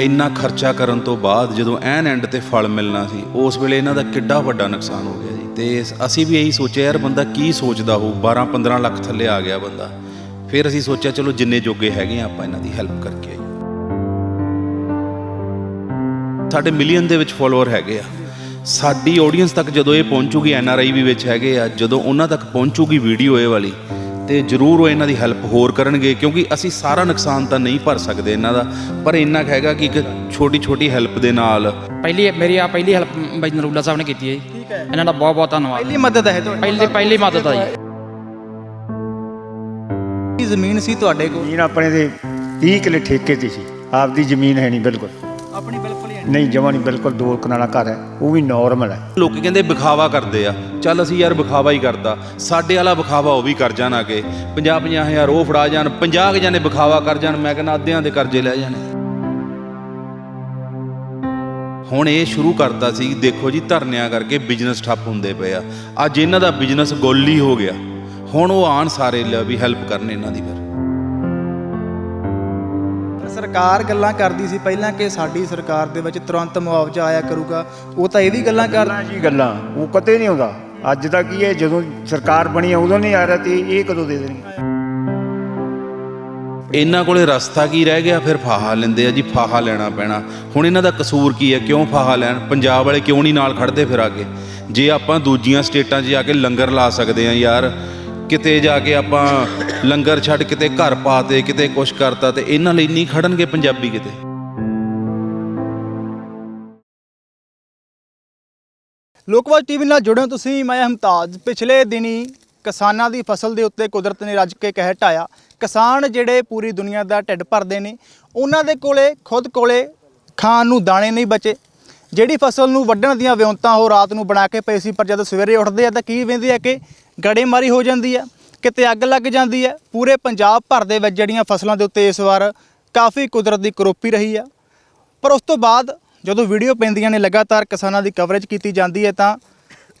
ਇੰਨਾ ਖਰਚਾ ਕਰਨ ਤੋਂ ਬਾਅਦ ਜਦੋਂ ਐਨ ਐਂਡ ਤੇ ਫਲ ਮਿਲਣਾ ਸੀ, ਉਸ ਵੇਲੇ ਇਹਨਾਂ ਦਾ ਕਿੱਡਾ ਵੱਡਾ ਨੁਕਸਾਨ ਹੋ ਗਿਆ ਜੀ। ਤੇ ਅਸੀਂ ਵੀ ਇਹੀ ਸੋਚਿਆ, ਯਾਰ ਬੰਦਾ ਕੀ ਸੋਚਦਾ ਹੋਊ? 12 15 ਲੱਖ ਥੱਲੇ ਆ ਗਿਆ ਬੰਦਾ। ਫਿਰ ਅਸੀਂ ਸੋਚਿਆ, ਚਲੋ ਜਿੰਨੇ ਜੋਗੇ ਹੈਗੇ ਆ ਆਪਾਂ ਇਹਨਾਂ ਦੀ ਹੈਲਪ ਕਰਕੇ ਆਈਏ। ਸਾਡੇ ਮਿਲੀਅਨ ਦੇ ਵਿੱਚ ਫਾਲੋਅਰ ਹੈਗੇ ਆ। ਸਾਡੀ ਆਡੀਅנס ਤੱਕ ਜਦੋਂ ਇਹ ਪਹੁੰਚੂਗੀ, ਐਨ ਆਰ ਆਈ ਵੀ ਵਿੱਚ ਹੈਗੇ ਆ, ਜਦੋਂ ਉਹਨਾਂ ਤੱਕ ਪਹੁੰਚੂਗੀ ਵੀਡੀਓ ਇਹ ਵਾਲੀ ਤੇ ਜ਼ਰੂਰ ਉਹ ਇਹਨਾਂ ਦੀ ਹੈਲਪ ਹੋਰ ਕਰਨਗੇ ਕਿਉਂਕਿ ਅਸੀਂ ਸਾਰਾ ਨੁਕਸਾਨ ਤਾਂ ਨਹੀਂ ਭਰ ਸਕਦੇ ਇਹਨਾਂ ਦਾ ਪਰ ਇੰਨਾ ਕੁ ਹੈਗਾ ਕਿ ਇੱਕ ਛੋਟੀ ਛੋਟੀ ਹੈਲਪ ਦੇ ਨਾਲ। ਪਹਿਲੀ ਮੇਰੀ ਆ ਪਹਿਲੀ ਹੈਲਪ ਬਾਈ ਨਰੂਲਾ ਸਾਹਿਬ ਨੇ ਕੀਤੀ ਹੈ ਜੀ। ਠੀਕ ਹੈ। ਇਹਨਾਂ ਦਾ ਬਹੁਤ ਬਹੁਤ ਧੰਨਵਾਦ। ਪਹਿਲੀ ਮਦਦ ਹੈ ਤੁਹਾਡੀ। ਪਹਿਲੀ ਪਹਿਲੀ ਮਦਦ ਆ ਜੀ। ਕੀ ਜ਼ਮੀਨ ਸੀ ਤੁਹਾਡੇ ਕੋਲ? ਜ਼ਮੀਨ ਆਪਣੇ ਦੇ 30 ਕਿੱਲੇ ਠੇਕੇ ਤੇ ਸੀ। ਆਪਦੀ ਜ਼ਮੀਨ ਹੈ ਨਹੀਂ ਬਿਲਕੁਲ। ਆਪਣੀ ਬਿਲਕੁਲ ਨਹੀਂ, ਜਮਾ ਨਹੀਂ, ਬਿਲਕੁਲ ਦੋ ਕਨਾਲਾ ਘਰ ਹੈ, ਉਹ ਵੀ ਨਾਰਮਲ ਹੈ। ਲੋਕੀ ਕਹਿੰਦੇ ਵਿਖਾਵਾ ਕਰਦੇ ਆ, ਚੱਲ ਅਸੀਂ ਯਾਰ ਵਿਖਾਵਾ ਹੀ ਕਰਦਾ, ਸਾਡੇ ਵਾਲਾ ਵਿਖਾਵਾ ਉਹ ਵੀ ਕਰ ਜਾਣ ਆ ਕੇ 50 50 ਹਜ਼ਾਰ ਉਹ ਫੜਾ ਜਾਣ 50 ਜਾਨੇ ਵਿਖਾਵਾ ਕਰ ਜਾਣ, ਮੈਂ ਕਹਿੰਦਾ ਅੱਧਿਆਂ ਦੇ ਕਰਜ਼ੇ ਲੈ ਜਾਣੇ। ਹੁਣ ਇਹ ਸ਼ੁਰੂ ਕਰਤਾ ਸੀ, ਦੇਖੋ ਜੀ ਧਰਨਿਆਂ ਕਰਕੇ ਬਿਜ਼ਨਸ ਠੱਪ ਹੁੰਦੇ ਪਏ ਆ, ਅੱਜ ਇਹਨਾਂ ਦਾ ਬਿਜ਼ਨਸ ਗੋਲੀ ਹੋ ਗਿਆ, ਹੁਣ ਉਹ ਆਣ ਸਾਰੇ ਲੈ ਵੀ ਹੈਲਪ ਕਰਨ ਇਹਨਾਂ ਦੀ ਫਿਰ। ਸਰਕਾਰ ਗੱਲਾਂ ਕਰਦੀ ਸੀ ਪਹਿਲਾਂ ਕਿ ਸਾਡੀ ਸਰਕਾਰ ਦੇ ਵਿੱਚ ਤੁਰੰਤ ਮੁਆਵਜ਼ਾ ਆਇਆ ਕਰੂਗਾ ਉਹ ਤਾਂ ਇਹ ਵੀ ਗੱਲਾਂ ਕਰ ਜੀ ਗੱਲਾਂ ਉਹ ਕਦੇ ਨਹੀਂ ਆਉਂਦਾ। ਅੱਜ ਦਾ ਕੀ ਹੈ ਜਦੋਂ ਸਰਕਾਰ ਬਣੀ ਆ ਉਦੋਂ ਨਹੀਂ ਆ ਰਿਹਾ ਤੇ ਇਹ ਕਦੋਂ ਦੇ ਦੇਣਗੇ ਇਹਨਾਂ ਕੋਲੇ ਰਸਤਾ ਕੀ ਰਹਿ ਗਿਆ? ਫਿਰ ਫਾਹਾ ਲੈਂਦੇ ਆ ਜੀ ਫਾਹਾ ਲੈਣਾ ਪੈਣਾ। ਹੁਣ ਇਹਨਾਂ ਦਾ ਕਸੂਰ ਕੀ ਹੈ? ਕਿਉਂ ਫਾਹਾ ਲੈਣ? ਪੰਜਾਬ ਵਾਲੇ ਕਿਉਂ ਨਹੀਂ ਨਾਲ ਖੜਦੇ ਫਿਰ ਆਗੇ ਜੇ ਆਪਾਂ ਦੂਜੀਆਂ ਸਟੇਟਾਂ 'ਚ ਜਾ ਕੇ ਲੰਗਰ ਲਾ ਸਕਦੇ ਆ ਯਾਰ ਕਿਤੇ ਜਾ ਕੇ ਆਪਾਂ ਲੰਗਰ ਛੱਡ ਕਿਤੇ ਘਰ ਪਾਤੇ ਕਿਤੇ ਕੁਛ ਕਰਤਾ ਤੇ ਇਹਨਾਂ ਲਈ ਨਹੀਂ ਖੜਨਗੇ ਪੰਜਾਬੀ ਕਿਤੇ। ਲੋਕਵਾਦ ਟੀਵੀ ਨਾਲ ਜੁੜੇ ਹੋ ਤੁਸੀਂ, ਮੈਂ ਹਮਤਾਜ। ਪਿਛਲੇ ਦਿਨੀ ਕਿਸਾਨਾਂ ਦੀ ਫਸਲ ਦੇ ਉੱਤੇ ਕੁਦਰਤ ਨੇ ਰੱਜ ਕੇ ਕਹਿ ਢਾਇਆ। ਕਿਸਾਨ ਜਿਹੜੇ ਪੂਰੀ ਦੁਨੀਆ ਦਾ ਢਿੱਡ ਭਰਦੇ ਨੇ, ਉਹਨਾਂ ਦੇ ਕੋਲੇ, ਖੁਦ ਕੋਲੇ ਖਾਣ ਨੂੰ ਦਾਣੇ ਨਹੀਂ ਬਚੇ। ਜਿਹੜੀ ਫਸਲ ਨੂੰ ਵੱਢਣ ਦੀਆਂ ਵਿਉਂਤਾਂ ਉਹ ਰਾਤ ਨੂੰ ਬਣਾ ਕੇ ਪਏ ਸੀ, ਪਰ ਜਦੋਂ ਸਵੇਰੇ ਉੱਠਦੇ ਆ ਤਾਂ ਕੀ ਵੇਂਦੇ ਆ ਕਿ ਗੜੇਮਾਰੀ ਹੋ ਜਾਂਦੀ ਹੈ, ਕਿਤੇ ਅੱਗ ਲੱਗ ਜਾਂਦੀ ਹੈ। ਪੂਰੇ ਪੰਜਾਬ ਭਰ ਦੇ ਵਿੱਚ ਜਿਹੜੀਆਂ ਫਸਲਾਂ ਦੇ ਉੱਤੇ ਇਸ ਵਾਰ ਕਾਫੀ ਕੁਦਰਤ ਦੀ ਕਰੋਪੀ ਰਹੀ ਆ ਪਰ ਉਸ ਤੋਂ ਬਾਅਦ ਜਦੋਂ ਵੀਡੀਓ ਪੈਂਦੀਆਂ ਨੇ, ਲਗਾਤਾਰ ਕਿਸਾਨਾਂ ਦੀ ਕਵਰੇਜ ਕੀਤੀ ਜਾਂਦੀ ਹੈ ਤਾਂ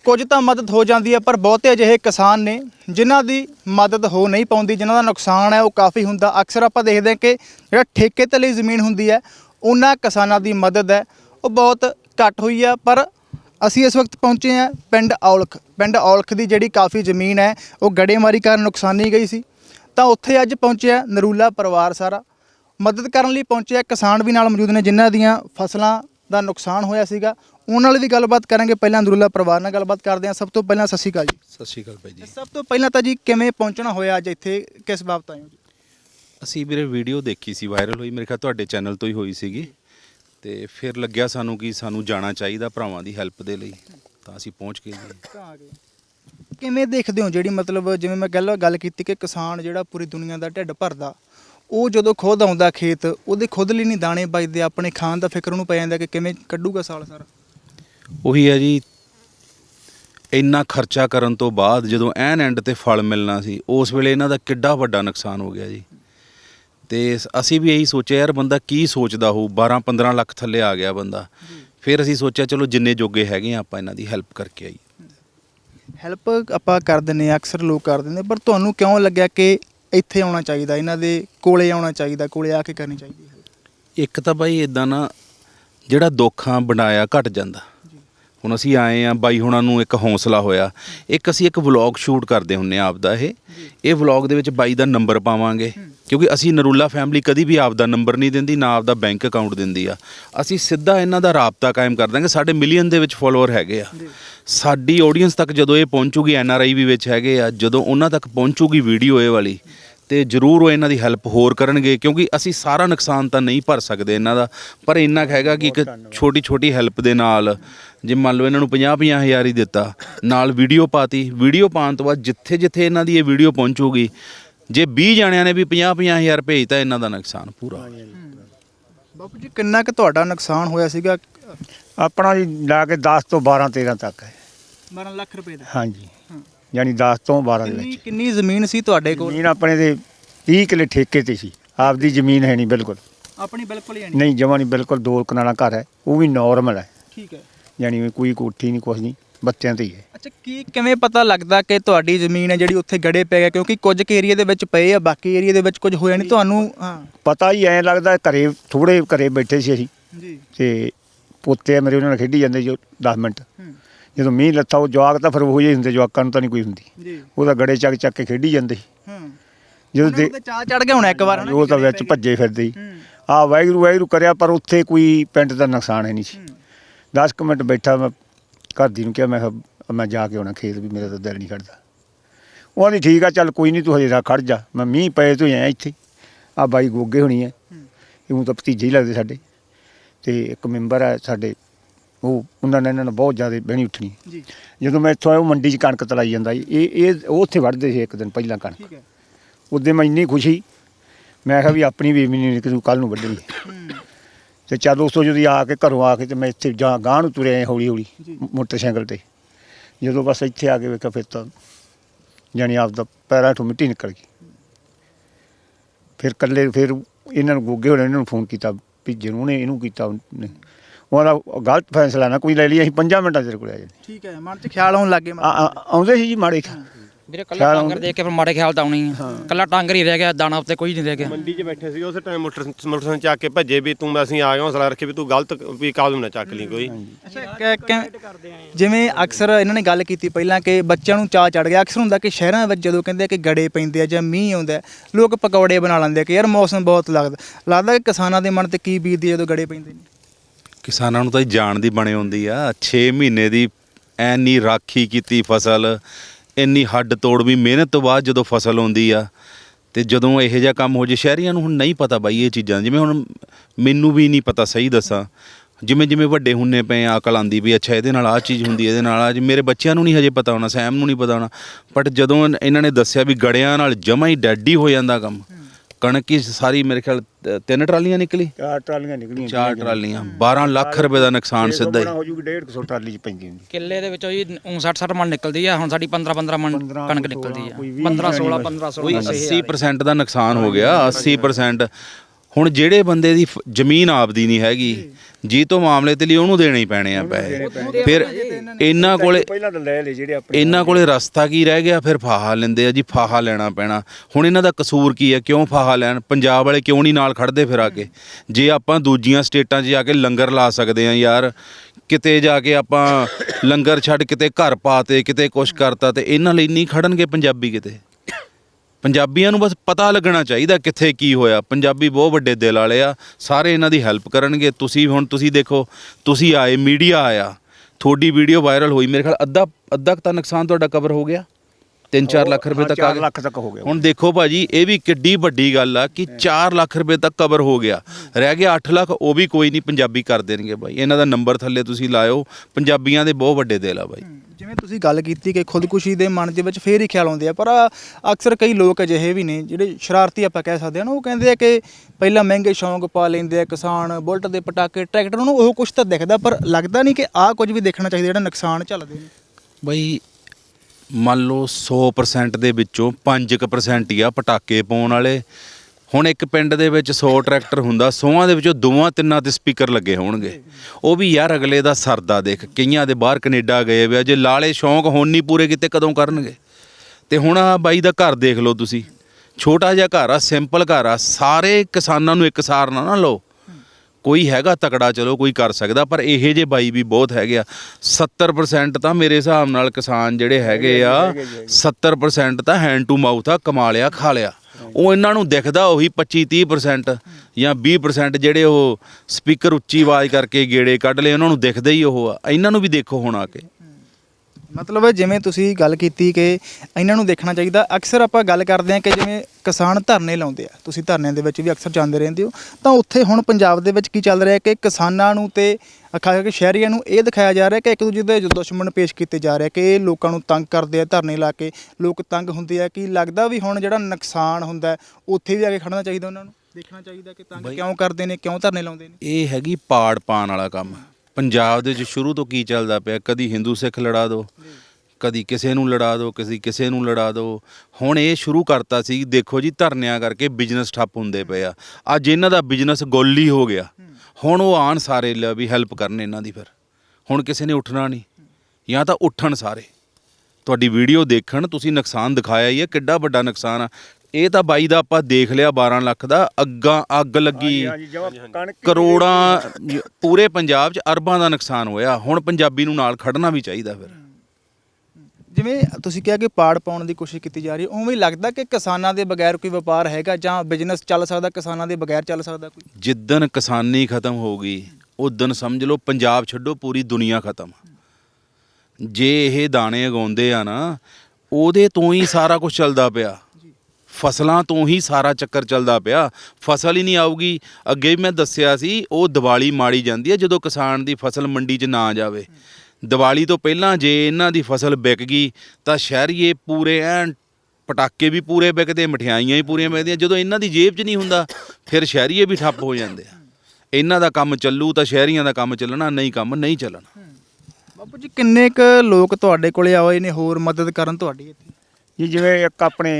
ਕੁਝ ਤਾਂ ਮਦਦ ਹੋ ਜਾਂਦੀ ਹੈ, ਪਰ ਬਹੁਤੇ ਅਜਿਹੇ ਕਿਸਾਨ ਨੇ ਜਿਨ੍ਹਾਂ ਦੀ ਮਦਦ ਹੋ ਨਹੀਂ ਪਾਉਂਦੀ, ਜਿਨ੍ਹਾਂ ਦਾ ਨੁਕਸਾਨ ਹੈ, ਉਹ ਕਾਫੀ ਹੁੰਦਾ। ਅਕਸਰ ਆਪਾਂ ਦੇਖਦੇ ਹਾਂ ਕਿ ਜਿਹੜਾ ਠੇਕੇ ਤੇ ਲਈ ਜ਼ਮੀਨ ਹੁੰਦੀ ਹੈ, ਉਹਨਾਂ ਕਿਸਾਨਾਂ ਦੀ ਮਦਦ ਹੈ, ਉਹ ਬਹੁਤ ਘੱਟ ਹੋਈ ਆ ਪਰ ਅਸੀਂ ਇਸ ਵਕਤ ਪਹੁੰਚੇ ਹਾਂ ਪਿੰਡ ਔਲਖ। ਪਿੰਡ ਔਲਖ ਦੀ ਜਿਹੜੀ ਕਾਫੀ ਜ਼ਮੀਨ ਹੈ ਉਹ ਗੜੇਮਾਰੀ ਕਾਰਨ ਨੁਕਸਾਨੀ ਗਈ ਸੀ। ਤਾਂ ਉੱਥੇ ਅੱਜ ਪਹੁੰਚਿਆ ਨਰੂਲਾ ਪਰਿਵਾਰ ਸਾਰਾ। ਮਦਦ ਕਰਨ ਲਈ ਪਹੁੰਚਿਆ ਕਿਸਾਨ ਵੀ ਨਾਲ ਮੌਜੂਦ ਨੇ ਜਿਨ੍ਹਾਂ ਦੀਆਂ ਫਸਲਾਂ ਦਾ ਨੁਕਸਾਨ ਹੋਇਆ ਸੀਗਾ। ਉਹਨਾਂ ਨਾਲ ਵੀ ਗੱਲਬਾਤ ਕਰਾਂਗੇ। ਪਹਿਲਾਂ ਨਰੂਲਾ ਪਰਿਵਾਰ ਨਾਲ ਗੱਲਬਾਤ ਕਰਦੇ ਹਾਂ। ਸਭ ਤੋਂ ਪਹਿਲਾਂ ਸਤਿ ਸ਼੍ਰੀ ਅਕਾਲ ਜੀ। ਸਤਿ ਸ਼੍ਰੀ ਅਕਾਲ ਭਾਈ ਜੀ। ਸਭ ਤੋਂ ਪਹਿਲਾਂ ਤਾਂ ਜੀ ਕਿਵੇਂ ਪਹੁੰਚਣਾ ਹੋਇਆ ਅੱਜ ਇੱਥੇ? ਕਿਸ ਬਾਬਤ ਆਏ ਹੋ ਜੀ? ਅਸੀਂ ਵੀਰੇ ਵੀਡੀਓ ਦੇਖੀ ਸੀ ਵਾਇਰਲ ਹੋਈ। ਮੇਰੇ ਖਿਆਲ ਤੁਹਾਡੇ ਚੈਨਲ ਤੋਂ ਹੀ ਹੋਈ ਸੀਗੀ। ਤੇ ਫਿਰ ਲੱਗਿਆ ਸਾਨੂੰ ਕਿ ਸਾਨੂੰ ਜਾਣਾ ਚਾਹੀਦਾ ਭਰਾਵਾਂ ਦੀ ਹੈਲਪ ਦੇ ਲਈ। ਤਾਂ ਅਸੀਂ ਪਹੁੰਚ ਗਏ ਜੀ। ਕਿਵੇਂ ਦੇਖਦੇ ਹੋ ਜਿਹੜੀ ਮਤਲਬ ਜਿਵੇਂ ਮੈਂ ਗੱਲ ਗੱਲ ਕੀਤੀ ਕਿ ਕਿਸਾਨ ਜਿਹੜਾ ਪੂਰੀ ਦੁਨੀਆ ਦਾ ਢਿੱਡ ਭਰਦਾ ਉਹ ਜਦੋਂ ਖੁਦ ਆਉਂਦਾ ਖੇਤ ਉਹਦੇ ਖੁਦ ਲਈ ਨਹੀਂ ਦਾਣੇ ਬਚਦੇ ਆਪਣੇ ਖਾਣ ਦਾ ਫਿਕਰ ਉਹਨੂੰ ਪੈ ਜਾਂਦਾ ਕਿ ਕਿਵੇਂ ਕੱਢੂਗਾ ਸਾਲ ਸਾਰਾ? ਉਹੀ ਹੈ ਜੀ। ਇੰਨਾ ਖਰਚਾ ਕਰਨ ਤੋਂ ਬਾਅਦ ਜਦੋਂ ਐਨ ਐਂਡ ਤੇ ਫਲ ਮਿਲਣਾ ਸੀ ਉਸ ਵੇਲੇ ਇਹਨਾਂ ਦਾ ਕਿੱਡਾ ਵੱਡਾ ਨੁਕਸਾਨ ਹੋ ਗਿਆ ਜੀ। ਤੇ ਅਸੀਂ ਵੀ ਇਹੀ ਸੋਚਿਆ ਯਾਰ ਬੰਦਾ ਕੀ ਸੋਚਦਾ ਹੋਊ? 12 15 ਲੱਖ ਥੱਲੇ ਆ ਗਿਆ ਬੰਦਾ। ਫਿਰ ਅਸੀਂ ਸੋਚਿਆ ਚਲੋ ਜਿੰਨੇ ਜੋਗੇ ਹੈਗੇ ਆ ਆਪਾਂ ਇਹਨਾਂ ਦੀ ਹੈਲਪ ਕਰਕੇ ਆਈ ਹੈਲਪ ਆਪਾਂ ਕਰ ਦਿੰਦੇ ਹਾਂ ਅਕਸਰ ਲੋਕ ਕਰ ਦਿੰਦੇ ਪਰ ਤੁਹਾਨੂੰ ਕਿਉਂ ਲੱਗਿਆ ਕਿ ਇੱਥੇ ਆਉਣਾ ਚਾਹੀਦਾ ਇਹਨਾਂ ਦੇ ਕੋਲੇ ਆਉਣਾ ਚਾਹੀਦਾ ਕੋਲੇ ਆ ਕੇ ਕਰਨੀ ਚਾਹੀਦੀ ਹੈ? ਇੱਕ ਤਾਂ ਬਾਈ ਇਦਾਂ ਨਾ ਜਿਹੜਾ ਦੁੱਖਾਂ ਬਣਾਇਆ ਘਟ ਜਾਂਦਾ। ਹੁਣ ਅਸੀਂ ਆਏ ਆ ਬਾਈ ਹੁਣਾਂ ਨੂੰ ਇੱਕ ਹੌਸਲਾ ਹੋਇਆ। ਇੱਕ ਅਸੀਂ ਇੱਕ ਵਲੌਗ ਸ਼ੂਟ ਕਰਦੇ ਹੁੰਨੇ ਆ ਆਪਦਾ ਇਹ। ਇਹ ਵਲੌਗ ਦੇ ਵਿੱਚ ਬਾਈ ਦਾ ਨੰਬਰ ਪਾਵਾਂਗੇ। ਕਿਉਂਕਿ ਅਸੀਂ ਨਰੂਲਾ ਫੈਮਿਲੀ ਕਦੀ ਵੀ ਆਪਦਾ ਨੰਬਰ ਨਹੀਂ ਦਿੰਦੀ ਨਾ ਆਪਦਾ ਬੈਂਕ ਅਕਾਊਂਟ ਦਿੰਦੀ ਆ। ਅਸੀਂ ਸਿੱਧਾ ਇਹਨਾਂ ਦਾ ਰਾਬਤਾ ਕਾਇਮ ਕਰ ਦਾਂਗੇ। ਸਾਡੇ ਮਿਲੀਅਨ ਦੇ ਵਿੱਚ ਫਾਲੋਅਰ ਹੈਗੇ ਆ। ਸਾਡੀ ਆਡੀਅנס ਤੱਕ ਜਦੋਂ ਇਹ ਪਹੁੰਚੂਗੀ ਐਨ ਆਰ ਆਈ ਵੀ ਵਿੱਚ ਹੈਗੇ ਆ ਜਦੋਂ ਉਹਨਾਂ ਤੱਕ ਪਹੁੰਚੂਗੀ ਵੀਡੀਓ ਇਹ ਵਾਲੀ ਤੇ ਜ਼ਰੂਰ ਉਹ ਇਹਨਾਂ ਦੀ ਹੈਲਪ ਹੋਰ ਕਰਨਗੇ। ਕਿਉਂਕਿ ਅਸੀਂ ਸਾਰਾ ਨੁਕਸਾਨ ਤਾਂ ਨਹੀਂ ਭਰ ਸਕਦੇ ਇਹਨਾਂ ਦਾ ਪਰ ਇੰਨਾ ਹੈਗਾ ਕਿ ਇੱਕ ਛੋਟੀ ਛੋਟੀ ਹੈਲਪ ਦੇ ਨਾਲ ਜੇ ਮੰਨ ਲਓ ਇਹਨਾਂ ਨੂੰ 50 50 ਹਜ਼ਾਰ ਹੀ ਦਿੱਤਾ ਨਾਲ ਵੀਡੀਓ ਪਾਤੀ ਵੀਡੀਓ ਪਾਉਣ ਤੋਂ ਬਾਅਦ ਜਿੱਥੇ ਜਿੱਥੇ ਇਹਨਾਂ ਦੀ ਇਹ ਵੀਡੀਓ ਪਹੁੰਚੂਗੀ ਜੇ 20 ਜਾਣਿਆਂ ਨੇ ਵੀ 50 50 ਹਜ਼ਾਰ ਭੇਜਤਾ ਇਹਨਾਂ ਦਾ ਨੁਕਸਾਨ ਪੂਰਾ ਬਾਪੂ ਜੀ ਕਿੰਨਾ ਕੁ ਤੁਹਾਡਾ ਨੁਕਸਾਨ ਹੋਇਆ ਸੀਗਾ? ਆਪਣਾ ਜੀ ਲਾ ਕੇ 10 ਤੋਂ 12 13 ਤੱਕ ਹੈ। 12 ਲੱਖ ਰੁਪਏ ਦਾ? ਹਾਂਜੀ। ਯਾਨੀ 10 ਤੋਂ 12 ਦੇ ਵਿੱਚ। ਕਿੰਨੀ ਜ਼ਮੀਨ ਸੀ ਤੁਹਾਡੇ ਕੋਲ? ਜ਼ਮੀਨ ਆਪਣੇ ਦੇ 30 ਕਿੱਲੇ ਠੇਕੇ ਤੇ ਸੀ। ਆਪਦੀ ਜ਼ਮੀਨ ਹੈ ਨਹੀਂ ਬਿਲਕੁਲ। ਆਪਣੀ ਬਿਲਕੁਲ ਹੀ ਨਹੀਂ। ਜਮਾ ਨਹੀਂ ਬਿਲਕੁਲ ਦੋ ਕਨਾਲਾ ਘਰ ਹੈ। ਉਹ ਵੀ ਨਾਰਮਲ ਹੈ। ਠੀਕ ਹੈ। ਯਾਨੀ ਕੋਈ ਕੋਠੀ ਨਹੀਂ ਕੁਛ ਨਹੀਂ ਬੱਤਿਆਂ ਤੇ ਹੀ ਹੈ। ਅੱਛਾ ਕੀ ਕਿਵੇਂ ਪਤਾ ਲੱਗਦਾ ਕਿ ਤੁਹਾਡੀ ਜ਼ਮੀਨ ਹੈ ਜਿਹੜੀ ਉੱਥੇ ਗੜੇ ਪੈ ਗਿਆ? ਕਿਉਂਕਿ ਕੁਝ ਕੁ ਏਰੀਆ ਦੇ ਵਿੱਚ ਪਏ ਆ ਬਾਕੀ ਏਰੀਆ ਦੇ ਵਿੱਚ ਕੁਝ ਹੋਇਆ ਨਹੀਂ ਤੁਹਾਨੂੰ ਹਾਂ। ਪਤਾ ਹੀ ਐਂ ਲੱਗਦਾ ਘਰੇ ਥੋੜੇ ਘਰੇ ਬੈਠੇ ਸੀ ਅਸੀਂ। ਜੀ। ਤੇ ਪੋਤੇ ਮੇਰੇ ਉਹਨਾਂ ਨਾਲ ਖੇਡੀ ਜਾਂਦੇ ਜੋ 10 ਮਿੰਟ। ਹੂੰ। ਜਦੋਂ ਮੀਂਹ ਲੱਥਾ ਉਹ ਜਵਾਕ ਤਾਂ ਫਿਰ ਉਹ ਜਿਹੇ ਹੁੰਦੇ ਜਵਾਕਾਂ ਨੂੰ ਤਾਂ ਨਹੀਂ ਕੋਈ ਹੁੰਦੀ। ਜੀ। ਉਹਦਾ ਗੜੇ ਚੱਕ ਚੱਕ ਕੇ ਖੇਡੀ ਜਾਂਦੇ ਸੀ। ਹੂੰ। ਜਦੋਂ ਦੇ ਤਾਂ ਚਾਹ ਚੜ ਗਿਆ ਹੋਣਾ ਇੱਕ ਵਾਰ ਹਨਾ ਉਹ ਤਾਂ ਵਿੱਚ ਭੱਜੇ ਫਿਰਦੇ ਸੀ। ਹੂੰ। ਆ ਵਾਹਿਗੁਰੂ ਵਾਹਿਗੁਰੂ ਕਰਿਆ ਪਰ ਉੱਥੇ ਕੋਈ ਪਿੰਡ ਦਾ ਨੁਕਸਾਨ ਹੈ ਨਹੀਂ ਸੀ। 10 ਕੁ ਮਿੰਟ ਬੈਠਾ ਮੈਂ ਘਰ ਦੀ ਨੂੰ ਕਿਹਾ ਮੈਂ ਕਿਹਾ ਮੈਂ ਜਾ ਕੇ ਆਉਣਾ ਖੇਤ ਵੀ ਮੇਰਾ ਤਾਂ ਦਿਲ ਨਹੀਂ ਕਰਦਾ ਉਹ ਆਂਦੀ ਠੀਕ ਆ ਚੱਲ ਕੋਈ ਨਹੀਂ ਤੂੰ ਹਜੇ ਰਾ ਖੜ ਜਾ। ਮੈਂ ਮੀਂਹ ਪਏ ਤੋਂ ਆਇਆ ਇੱਥੇ। ਆ ਬਾਈ ਗੋਗੇ ਹੋਣੀ ਹੈ ਇਹ ਤਾਂ ਭਤੀਜੇ ਹੀ ਲੱਗਦੇ ਸਾਡੇ। ਤੇ ਇੱਕ ਮੈਂਬਰ ਹੈ ਸਾਡੇ ਉਹ ਉਹਨਾਂ ਨੇ ਇਹਨਾਂ ਨੂੰ ਬਹੁਤ ਜ਼ਿਆਦਾ ਬਹਿਣੀ ਉੱਠਣੀ ਜੀ। ਜਦੋਂ ਮੈਂ ਇੱਥੋਂ ਆਇਆ ਉਹ ਮੰਡੀ 'ਚ ਕਣਕ ਤਲਾਈ ਜਾਂਦਾ ਸੀ। ਇਹ ਇਹ ਉਹ ਉੱਥੇ ਵੜਦੇ ਸੀ ਇੱਕ ਦਿਨ ਪਹਿਲਾਂ ਕਣਕ। ਠੀਕ ਹੈ ਉਦੋਂ ਮੈਂ ਇੰਨੀ ਖੁਸ਼ੀ। ਮੈਂ ਕਿਹਾ ਵੀ ਆਪਣੀ ਵੀ ਨਹੀਂ ਨਿਕਲੂ ਕੱਲ ਨੂੰ ਵੱਢਣੀ ਹੂੰ। ਤੇ ਚੱਲ ਉਸ ਤੋਂ ਜਦੋਂ ਆ ਕੇ ਘਰੋਂ ਆ ਕੇ ਤੇ ਮੈਂ ਇੱਥੇ ਜਾਂ ਗਾਂ ਨੂੰ ਤੁਰਿਆ ਹੌਲੀ ਹੌਲੀ। ਮੋਟਰਸਾਈਕਲ ਤੇ। ਜਦੋਂ ਬਸ ਇੱਥੇ ਆ ਕੇ ਵੇਖਿਆ ਫਿਰ ਤਾਂ ਜਾਣੀ ਆਪ ਦਾ ਪੈਰਾਂ ਤੋਂ ਮਿੱਟੀ ਨਿਕਲ ਗਈ। ਫਿਰ ਕੱਲੇ ਫਿਰ ਇਹਨਾਂ ਨੂੰ ਗੋਗੇ ਹੋਣੇ ਇਹਨਾਂ ਨੂੰ ਫੋਨ ਕੀਤਾ ਵੀ ਜਿਹਨੂੰ ਉਹਨੇ ਇਹਨੂੰ ਕੀਤਾ ਉਹਨੇ। ਉਹਦਾ ਗਲਤ ਫੈਸਲਾ ਨਾ ਕੋਈ ਲੈ ਲਈ ਅਸੀਂ 5 ਮਿੰਟਾਂ ਚ ਤੇਰੇ ਕੋਲ ਆ ਜਾਂਦੇ। ਠੀਕ ਹੈ ਮਨ 'ਚ ਖਿਆਲ ਆਉਣ ਲੱਗੇ ਆਉਂਦੇ ਸੀ ਜੀ ਮਾੜੇ। ਵੀਰੇ ਕੱਲਾ ਟਾਂਗਰ ਦੇਖ ਕੇ ਫਿਰ ਮਾੜੇ ਖਿਆਲ ਤਾਂ ਆਉਣੀ ਆ। ਕੱਲਾ ਟਾਂਗਰ ਹੀ ਰਹਿ ਗਿਆ ਦਾਣਾ ਉੱਤੇ ਕੋਈ ਨਹੀਂ ਰਹਿ ਗਿਆ। ਮੰਡੀ 'ਚ ਬੈਠੇ ਸੀ ਉਸੇ ਟਾਈਮ ਮੋਟਰ ਮੋਟਰਸਾਈਕਲ ਚੱਕ ਕੇ ਭੱਜੇ ਵੀ ਤੂੰ ਅਸੀਂ ਆ ਗਏ ਹੌਸਲਾ ਰੱਖੇ ਵੀ ਤੂੰ ਗਲਤ ਵੀ ਕਾਲਮ ਨਾ ਚੱਕ ਲਈ ਕੋਈ। ਅੱਛਾ ਕਿ- ਕਿ- ਜਿਵੇਂ ਅਕਸਰ ਇਹਨਾਂ ਨੇ ਗੱਲ ਕੀਤੀ ਪਹਿਲਾਂ ਕਿ ਬੱਚਿਆਂ ਨੂੰ ਚਾਹ ਚੜ ਗਿਆ ਅਕਸਰ ਹੁੰਦਾ ਕਿ ਸ਼ਹਿਰਾਂ ਵਿੱਚ ਜਦੋਂ ਕਹਿੰਦੇ ਆ ਕਿ ਗੜੇ ਪੈਂਦੇ ਆ ਜਾਂ ਮੀਂਹ ਆਉਂਦਾ ਲੋਕ ਪਕੌੜੇ ਬਣਾ ਲੈਂਦੇ ਕਿ ਯਾਰ ਮੌਸਮ ਬਹੁਤ ਲੱਗਦਾ। ਲੱਗਦਾ ਕਿ ਕਿਸਾਨਾਂ ਦੇ ਮਨ ਤੇ ਕੀ ਬੀਤਦੀ ਜਦੋਂ ਗੜੇ ਪੈਂਦੇ ਨੇ? ਕਿਸਾਨਾਂ ਨੂੰ ਤਾਂ ਜਾਣ ਦੀ ਬਣੇ ਹੁੰਦੀ ਆ 6 ਮਹੀਨੇ ਦੀ ਐਨੀ ਰਾਖੀ ਕੀਤੀ ਫਸਲ ਇੰਨੀ ਹੱਡ ਤੋੜ ਵੀ ਮਿਹਨਤ ਤੋਂ ਬਾਅਦ ਜਦੋਂ ਫਸਲ ਆਉਂਦੀ ਆ, ਤੇ ਜਦੋਂ ਇਹੋ ਜਿਹਾ ਕੰਮ ਹੋ ਜੇ, ਸ਼ਹਿਰੀਆਂ ਨੂੰ ਹੁਣ ਨਹੀਂ ਪਤਾ ਬਾਈ ਇਹ ਚੀਜ਼ਾਂ ਜਿਵੇਂ ਹੁਣ ਮੈਨੂੰ ਵੀ ਨਹੀਂ ਪਤਾ ਸਹੀ ਦੱਸਾਂ। ਜਿਵੇਂ ਜਿਵੇਂ ਵੱਡੇ ਹੁੰਨੇ ਪਏ ਆ, ਅਕਲ ਆਂਦੀ ਵੀ ਅੱਛਾ ਇਹਦੇ ਨਾਲ ਆਹ ਚੀਜ਼ ਹੁੰਦੀ ਇਹਦੇ ਨਾਲ ਅੱਜ ਮੇਰੇ ਬੱਚਿਆਂ ਨੂੰ ਨਹੀਂ ਹਜੇ ਪਤਾ ਹੋਣਾ, ਸੈਮ ਨੂੰ ਨਹੀਂ ਪਤਾ ਹੋਣਾ। ਬਟ ਜਦੋਂ ਇਹਨਾਂ ਨੇ ਦੱਸਿਆ ਵੀ ਗੜਿਆਂ ਨਾਲ ਜਮਾ ਹੀ ਡੈਡੀ ਹੋ ਜਾਂਦਾ ਕੰਮ। ਕਣਕ ਹੀ ਸਾਰੀ ਮੇਰੇ ਖਿਆਲ ਤ- ਤਿੰਨ ਟਰਾਲੀਆਂ ਨਿਕਲੀ? ਚਾਰ ਟਰਾਲੀਆਂ ਨਿਕਲੀਆਂ ਚਾਰ ਟਰਾਲੀਆਂ। 12 ਲੱਖ ਰੁਪਏ ਦਾ ਨੁਕਸਾਨ ਸਿੱਧਾ ਹੀ। ਹੋ ਜੂਗੀ 150 ਟਰਾਲੀ ਚ ਪੈਂਦੀ ਹੁੰਦੀ। ਕਿੱਲੇ ਦੇ ਵਿੱਚੋਂ ਜੀ 59 60 ਮਣ ਨਿਕਲਦੀ ਆ ਹੁਣ ਸਾਡੀ 15 15 ਮਣ 15 ਕਣਕ ਨਿਕਲਦੀ ਆ। ਕੋਈ ਵੀਹ 15 16 ਨਹੀਂ 15 ਕੋਈ 16 80% ਦਾ ਨੁਕਸਾਨ ਹੋ ਗਿਆ 80% ਹੁਣ ਜਿਹੜੇ ਬੰਦੇ ਦੀ ਫ- ਜ਼ਮੀਨ ਆਪਦੀ ਨਹੀਂ ਹੈਗੀ ਜੀ। ਤੋਂ ਮਾਮਲੇ ਤੇ ਲਈ ਉਹਨੂੰ ਦੇਣੇ ਹੀ ਪੈਣੇ ਆ ਪੈਸੇ। ਫਿਰ ਇਹਨਾਂ ਕੋਲੇ ਪਹਿਲਾਂ ਤਾਂ ਲੈ ਲੈ ਜਿਹੜੇ ਆਪਣੇ ਇਹਨਾਂ ਕੋਲੇ ਰਸਤਾ ਕੀ ਰਹਿ ਗਿਆ? ਫਿਰ ਫਾਹਾ ਲੈਂਦੇ ਆ ਜੀ ਫਾਹਾ ਲੈਣਾ ਪੈਣਾ। ਹੁਣ ਇਹਨਾਂ ਦਾ ਕਸੂਰ ਕੀ ਹੈ ਕਿਉਂ ਫਾਹਾ ਲੈਣ? ਪੰਜਾਬ ਵਾਲੇ ਕਿਉਂ ਨਹੀਂ ਨਾਲ ਖੜਦੇ ਫਿਰ ਆ ਕੇ? ਜੇ ਆਪਾਂ ਦੂਜੀਆਂ ਸਟੇਟਾਂ 'ਚ ਜਾ ਕੇ ਲੰਗਰ ਲਾ ਸਕਦੇ ਆ ਯਾਰ ਕਿਤੇ ਜਾ ਕੇ ਆਪਾਂ ਲੰਗਰ ਛੱਡ ਕਿਤੇ ਘਰ ਪਾਤੇ ਕਿਤੇ ਕੁਛ ਕਰਤਾ ਤੇ ਇਹਨਾਂ ਲਈ ਨਹੀਂ ਖੜਨਗੇ ਪੰਜਾਬੀ ਕਿਤੇ? ਪੰਜਾਬੀਆਂ ਨੂੰ ਬਸ ਪਤਾ ਲੱਗਣਾ ਚਾਹੀਦਾ ਕਿੱਥੇ ਕੀ ਹੋਇਆ। ਪੰਜਾਬੀ ਬਹੁਤ ਵੱਡੇ ਦਿਲ ਵਾਲੇ ਆ। ਸਾਰੇ ਇਹਨਾਂ ਦੀ ਹੈਲਪ ਕਰਨਗੇ। ਤੁਸੀਂ ਹੁਣ ਤੁਸੀਂ ਦੇਖੋ, ਤੁਸੀਂ ਆਏ ਮੀਡੀਆ ਆਇਆ। ਤੁਹਾਡੀ ਵੀਡੀਓ ਵਾਇਰਲ ਹੋਈ। ਮੇਰੇ ਖਿਆਲ ਅੱਧਾ ਅੱਧਾ ਕੁ ਤਾਂ ਨੁਕਸਾਨ ਤੁਹਾਡਾ ਕਵਰ ਹੋ ਗਿਆ। 3-4 ਲੱਖ ਰੁਪਏ ਤੱਕ ਆ 4 ਗਿਆ ਲੱਖ ਤੱਕ ਹੋ ਗਿਆ ਹੁਣ ਦੇਖੋ ਭਾਜੀ ਇਹ ਵੀ ਕਿੱਡੀ ਵੱਡੀ ਗੱਲ ਆ ਕਿ 4 ਲੱਖ ਰੁਪਏ ਤੱਕ ਕਵਰ ਹੋ ਗਿਆ। ਰਹਿ ਗਿਆ 8 ਲੱਖ ਉਹ ਵੀ ਕੋਈ ਨਹੀਂ ਪੰਜਾਬੀ ਕਰ ਦੇਣਗੇ ਬਾਈ ਇਹਨਾਂ ਦਾ ਨੰਬਰ ਥੱਲੇ ਤੁਸੀਂ ਲਾਇਓ। ਪੰਜਾਬੀਆਂ ਦੇ ਬਹੁਤ ਵੱਡੇ ਦਿਲ ਆ ਬਾਈ ਜਿਵੇਂ ਤੁਸੀਂ ਗੱਲ ਕੀਤੀ ਕਿ ਖੁਦਕੁਸ਼ੀ ਦੇ ਮਨ ਦੇ ਵਿੱਚ ਫੇਰ ਹੀ ਖਿਆਲ ਆਉਂਦੇ ਆ ਪਰ ਅਕਸਰ ਕਈ ਲੋਕ ਅਜਿਹੇ ਵੀ ਨੇ ਜਿਹੜੇ ਸ਼ਰਾਰਤੀ ਆਪਾਂ ਕਹਿ ਸਕਦੇ ਹਾਂ ਨਾ ਉਹ ਕਹਿੰਦੇ ਆ ਕਿ ਪਹਿਲਾਂ ਮਹਿੰਗੇ ਸ਼ੌਂਕ ਪਾ ਲੈਂਦੇ ਆ ਕਿਸਾਨ ਬੁਲਟ ਦੇ ਪਟਾਕੇ ਟਰੈਕਟਰ ਨੂੰ ਉਹ ਕੁਝ ਤਾਂ ਦਿਖਦਾ ਪਰ ਲੱਗਦਾ ਨਹੀਂ ਕਿ ਆਹ ਕੁਝ ਵੀ ਦੇਖਣਾ ਚਾਹੀਦਾ ਜਿਹੜਾ ਨੁਕਸਾਨ ਝੱਲਦੇ ਨੇ। ਬਈ ਮੰਨ ਲਓ 100% ਦੇ ਵਿੱਚੋਂ 5% ਹੀ ਆ ਪਟਾਕੇ ਪਾਉਣ ਵਾਲੇ। ਹੁਣ ਇੱਕ ਪਿੰਡ ਦੇ ਵਿੱਚ 100 ਟਰੈਕਟਰ ਹੁੰਦਾ 100ਾਂ ਦੇ ਵਿੱਚੋਂ ਦੋਵਾਂ ਤਿੰਨਾਂ ਤੇ ਸਪੀਕਰ ਲੱਗੇ ਹੋਣਗੇ। ਉਹ ਵੀ ਯਾਰ ਅਗਲੇ ਦਾ ਸਰਦਾ ਦੇਖ ਕਈਆਂ ਦੇ ਬਾਹਰ ਕੈਨੇਡਾ ਗਏ ਵੇ ਆ, ਜੇ ਲਾਲੇ ਸ਼ੌਂਕ ਹੁਣ ਨਹੀਂ ਪੂਰੇ ਕੀਤੇ ਕਦੋਂ ਕਰਨਗੇ? ਤੇ ਹੁਣ ਆ ਬਾਈ ਦਾ ਘਰ ਦੇਖ ਲਓ ਤੁਸੀਂ। ਛੋਟਾ ਜਿਹਾ ਘਰ ਆ ਸਿੰਪਲ ਘਰ ਆ ਸਾਰੇ ਕਿਸਾਨਾਂ ਨੂੰ ਇੱਕਸਾਰ ਨਾ ਨਾ ਲਓ। ਕੋਈ ਹੈਗਾ ਤਕੜਾ ਚਲੋ ਕੋਈ ਕਰ ਸਕਦਾ ਪਰ ਇਹੇ ਜੇ ਬਾਈ ਵੀ ਬਹੁਤ ਹੈਗੇ ਆ। 70% ਤਾਂ ਮੇਰੇ ਹਿਸਾਬ ਨਾਲ ਕਿਸਾਨ ਜਿਹੜੇ ਹੈਗੇ ਆ 70% ਤਾਂ ਹੈਂਡ ਟੂ ਮਾਊਥ ਆ ਕਮਾ ਲਿਆ ਖਾ ਲਿਆ। ਉਹ ਇਹਨਾਂ ਨੂੰ ਦਿਖਦਾ ਉਹੀ 25 30% ਜਾਂ 20% ਜਿਹੜੇ ਉਹ ਸਪੀਕਰ ਉੱਚੀ ਆਵਾਜ਼ ਕਰਕੇ ਗੇੜੇ ਕੱਢ ਲਏ ਉਹਨਾਂ ਨੂੰ ਦਿਖਦਾ ਹੀ ਉਹ ਆ। ਇਹਨਾਂ ਨੂੰ ਵੀ ਦੇਖੋ ਹੁਣ ਆ ਕੇ। ਮਤਲਬ ਜਿਵੇਂ ਤੁਸੀਂ ਗੱਲ ਕੀਤੀ ਕਿ ਇਹਨਾਂ ਨੂੰ ਦੇਖਣਾ ਚਾਹੀਦਾ ਅਕਸਰ ਆਪਾਂ ਗੱਲ ਕਰਦੇ ਹਾਂ ਕਿ ਜਿਵੇਂ ਕਿਸਾਨ ਧਰਨੇ ਲਾਉਂਦੇ ਆ ਤੁਸੀਂ ਧਰਨਿਆਂ ਦੇ ਵਿੱਚ ਵੀ ਅਕਸਰ ਜਾਂਦੇ ਰਹਿੰਦੇ ਹੋ ਤਾਂ ਉੱਥੇ ਹੁਣ ਪੰਜਾਬ ਦੇ ਵਿੱਚ ਕੀ ਚੱਲ ਰਿਹਾ ਕਿ ਕਿਸਾਨਾਂ ਨੂੰ ਤੇ ਖਾਸ ਕੇ ਸ਼ਹਿਰੀਆਂ ਨੂੰ ਇਹ ਦਿਖਾਇਆ ਜਾ ਰਿਹਾ ਕਿ ਇੱਕ ਦੂਜੇ ਦੇ ਦੁਸ਼ਮਣ ਪੇਸ਼ ਕੀਤੇ ਜਾ ਰਹੇ ਕਿ ਇਹ ਲੋਕਾਂ ਨੂੰ ਤੰਗ ਕਰਦੇ ਆ ਧਰਨੇ ਲਾ ਕੇ ਲੋਕ ਤੰਗ ਹੁੰਦੇ ਆ ਕਿ ਲੱਗਦਾ ਵੀ ਹੁਣ ਜਿਹੜਾ ਨੁਕਸਾਨ ਹੁੰਦਾ ਉੱਥੇ ਵੀ ਆ ਕੇ ਖੜਨਾ ਚਾਹੀਦਾ ਉਹਨਾਂ ਨੂੰ? ਦੇਖਣਾ ਚਾਹੀਦਾ ਕਿ ਤੰਗ ਕਿਉਂ ਕਰਦੇ ਨੇ ਕਿਉਂ ਧਰਨੇ ਲਾਉਂਦੇ ਨੇ? ਇਹ ਹੈਗੀ ਪਾੜ ਪਾਣ ਵਾਲਾ ਕੰਮ। ਪੰਜਾਬ ਦੇ ਵਿੱਚ ਸ਼ੁਰੂ ਤੋਂ ਕੀ ਚੱਲਦਾ ਪਿਆ? ਕਦੀ ਹਿੰਦੂ ਸਿੱਖ ਲੜਾ ਦਿਓ ਕਦੀ ਕਿਸੇ ਨੂੰ ਲੜਾ ਦਿਓ ਕਿਸੇ ਕਿਸੇ ਨੂੰ ਲੜਾ ਦਿਓ ਹੁਣ ਇਹ ਸ਼ੁਰੂ ਕਰਤਾ ਸੀ, ਦੇਖੋ ਜੀ, ਧਰਨਿਆਂ ਕਰਕੇ ਬਿਜ਼ਨਸ ਠੱਪ ਹੁੰਦੇ ਪਏ ਆ। ਅੱਜ ਇਹਨਾਂ ਦਾ ਬਿਜ਼ਨਸ ਗੋਲੀ ਹੋ ਗਿਆ। ਹੁਣ ਉਹ ਆਣ ਸਾਰੇ ਲੈ ਵੀ ਹੈਲਪ ਕਰਨ ਇਹਨਾਂ ਦੀ ਫਿਰ। ਹੁਣ ਕਿਸੇ ਨੇ ਉੱਠਣਾ ਨਹੀਂ। ਜਾਂ ਤਾਂ ਉੱਠਣ ਸਾਰੇ। ਤੁਹਾਡੀ ਵੀਡੀਓ ਦੇਖਣ, ਤੁਸੀਂ ਨੁਕਸਾਨ ਦਿਖਾਇਆ ਹੀ ਹੈ, ਕਿੱਡਾ ਵੱਡਾ ਨੁਕਸਾਨ ਆ। ਇਹ ਤਾਂ ਬਾਈ ਦਾ ਆਪਾਂ ਦੇਖ ਲਿਆ 12 ਲੱਖ ਦਾ ਅੱਗਾ ਅੱਗ ਲੱਗੀ। ਹਾਂਜੀ ਜਮਾ ਕਣਕ ਕਰੋੜਾਂ ਪੂਰੇ ਪੰਜਾਬ 'ਚ ਅਰਬਾਂ ਦਾ ਨੁਕਸਾਨ ਹੋਇਆ। ਹੁਣ ਪੰਜਾਬੀ ਨੂੰ ਨਾਲ ਖੜਨਾ ਵੀ ਚਾਹੀਦਾ ਫਿਰ। ਜਿਵੇਂ ਤੁਸੀਂ ਕਿਹਾ ਕਿ ਪਾੜ ਪਾਉਣ ਦੀ ਕੋਸ਼ਿਸ਼ ਕੀਤੀ ਜਾ ਰਹੀ ਹੈ ਉਵੇਂ ਹੀ ਲੱਗਦਾ ਕਿ ਕਿਸਾਨਾਂ ਦੇ ਬਗੈਰ ਕੋਈ ਵਪਾਰ ਹੈਗਾ ਜਾਂ ਬਿਜ਼ਨਸ ਚੱਲ ਸਕਦਾ ਕਿਸਾਨਾਂ ਦੇ ਬਗੈਰ ਚੱਲ ਸਕਦਾ ਕੋਈ? ਜਿੱਦਣ ਕਿਸਾਨੀ ਖਤਮ ਹੋਊਗੀ ਉਦਣ ਸਮਝ ਲਓ ਪੰਜਾਬ ਛੱਡੋ ਪੂਰੀ ਦੁਨੀਆ ਖਤਮ। ਜੇ ਇਹ ਦਾਣੇ ਉਗਾਉਂਦੇ ਆ ਨਾ ਉਹਦੇ ਤੋਂ ਹੀ ਸਾਰਾ ਕੁਝ ਚੱਲਦਾ ਪਿਆ। ਫਸਲਾਂ ਤੋਂ ਹੀ ਸਾਰਾ ਚੱਕਰ ਚੱਲਦਾ ਪਿਆ। ਫਸਲ ਹੀ ਨਹੀਂ ਆਊਗੀ। ਅੱਗੇ ਵੀ ਮੈਂ ਦੱਸਿਆ ਸੀ ਉਹ ਦੀਵਾਲੀ ਮਾੜੀ ਜਾਂਦੀ ਹੈ ਜਦੋਂ ਕਿਸਾਨ ਦੀ ਫਸਲ ਮੰਡੀ 'ਚ ਨਾ ਜਾਵੇ। ਦੀਵਾਲੀ ਤੋਂ ਪਹਿਲਾਂ ਜੇ ਇਹਨਾਂ ਦੀ ਫਸਲ ਵਿਕ ਗਈ ਤਾਂ ਸ਼ਹਿਰੀਏ ਪੂਰੇ ਐਨ ਪਟਾਕੇ ਵੀ ਪੂਰੇ ਵਿਕਦੇ ਮਠਿਆਈਆਂ ਵੀ ਪੂਰੀਆਂ ਵਿਕਦੀਆਂ। ਜਦੋਂ ਇਹਨਾਂ ਦੀ ਜੇਬ 'ਚ ਨਹੀਂ ਹੁੰਦਾ ਫਿਰ ਸ਼ਹਿਰੀਏ ਵੀ ਠੱਪ ਹੋ ਜਾਂਦੇ ਆ। ਇਹਨਾਂ ਦਾ ਕੰਮ ਚੱਲੂ ਤਾਂ ਸ਼ਹਿਰੀਆਂ ਦਾ ਕੰਮ ਚੱਲਣਾ ਨਹੀਂ ਕੰਮ ਨਹੀਂ ਚੱਲਣਾ। ਬਾਪੂ ਜੀ ਕਿੰਨੇ ਕ ਲੋਕ ਤੁਹਾਡੇ ਕੋਲੇ ਆਏ ਨੇ ਹੋਰ ਮਦਦ ਕਰਨ ਤੁਹਾਡੀ ਇੱਥੇ? ਜੀ ਜਿਵੇਂ ਇੱਕ ਆਪਣੇ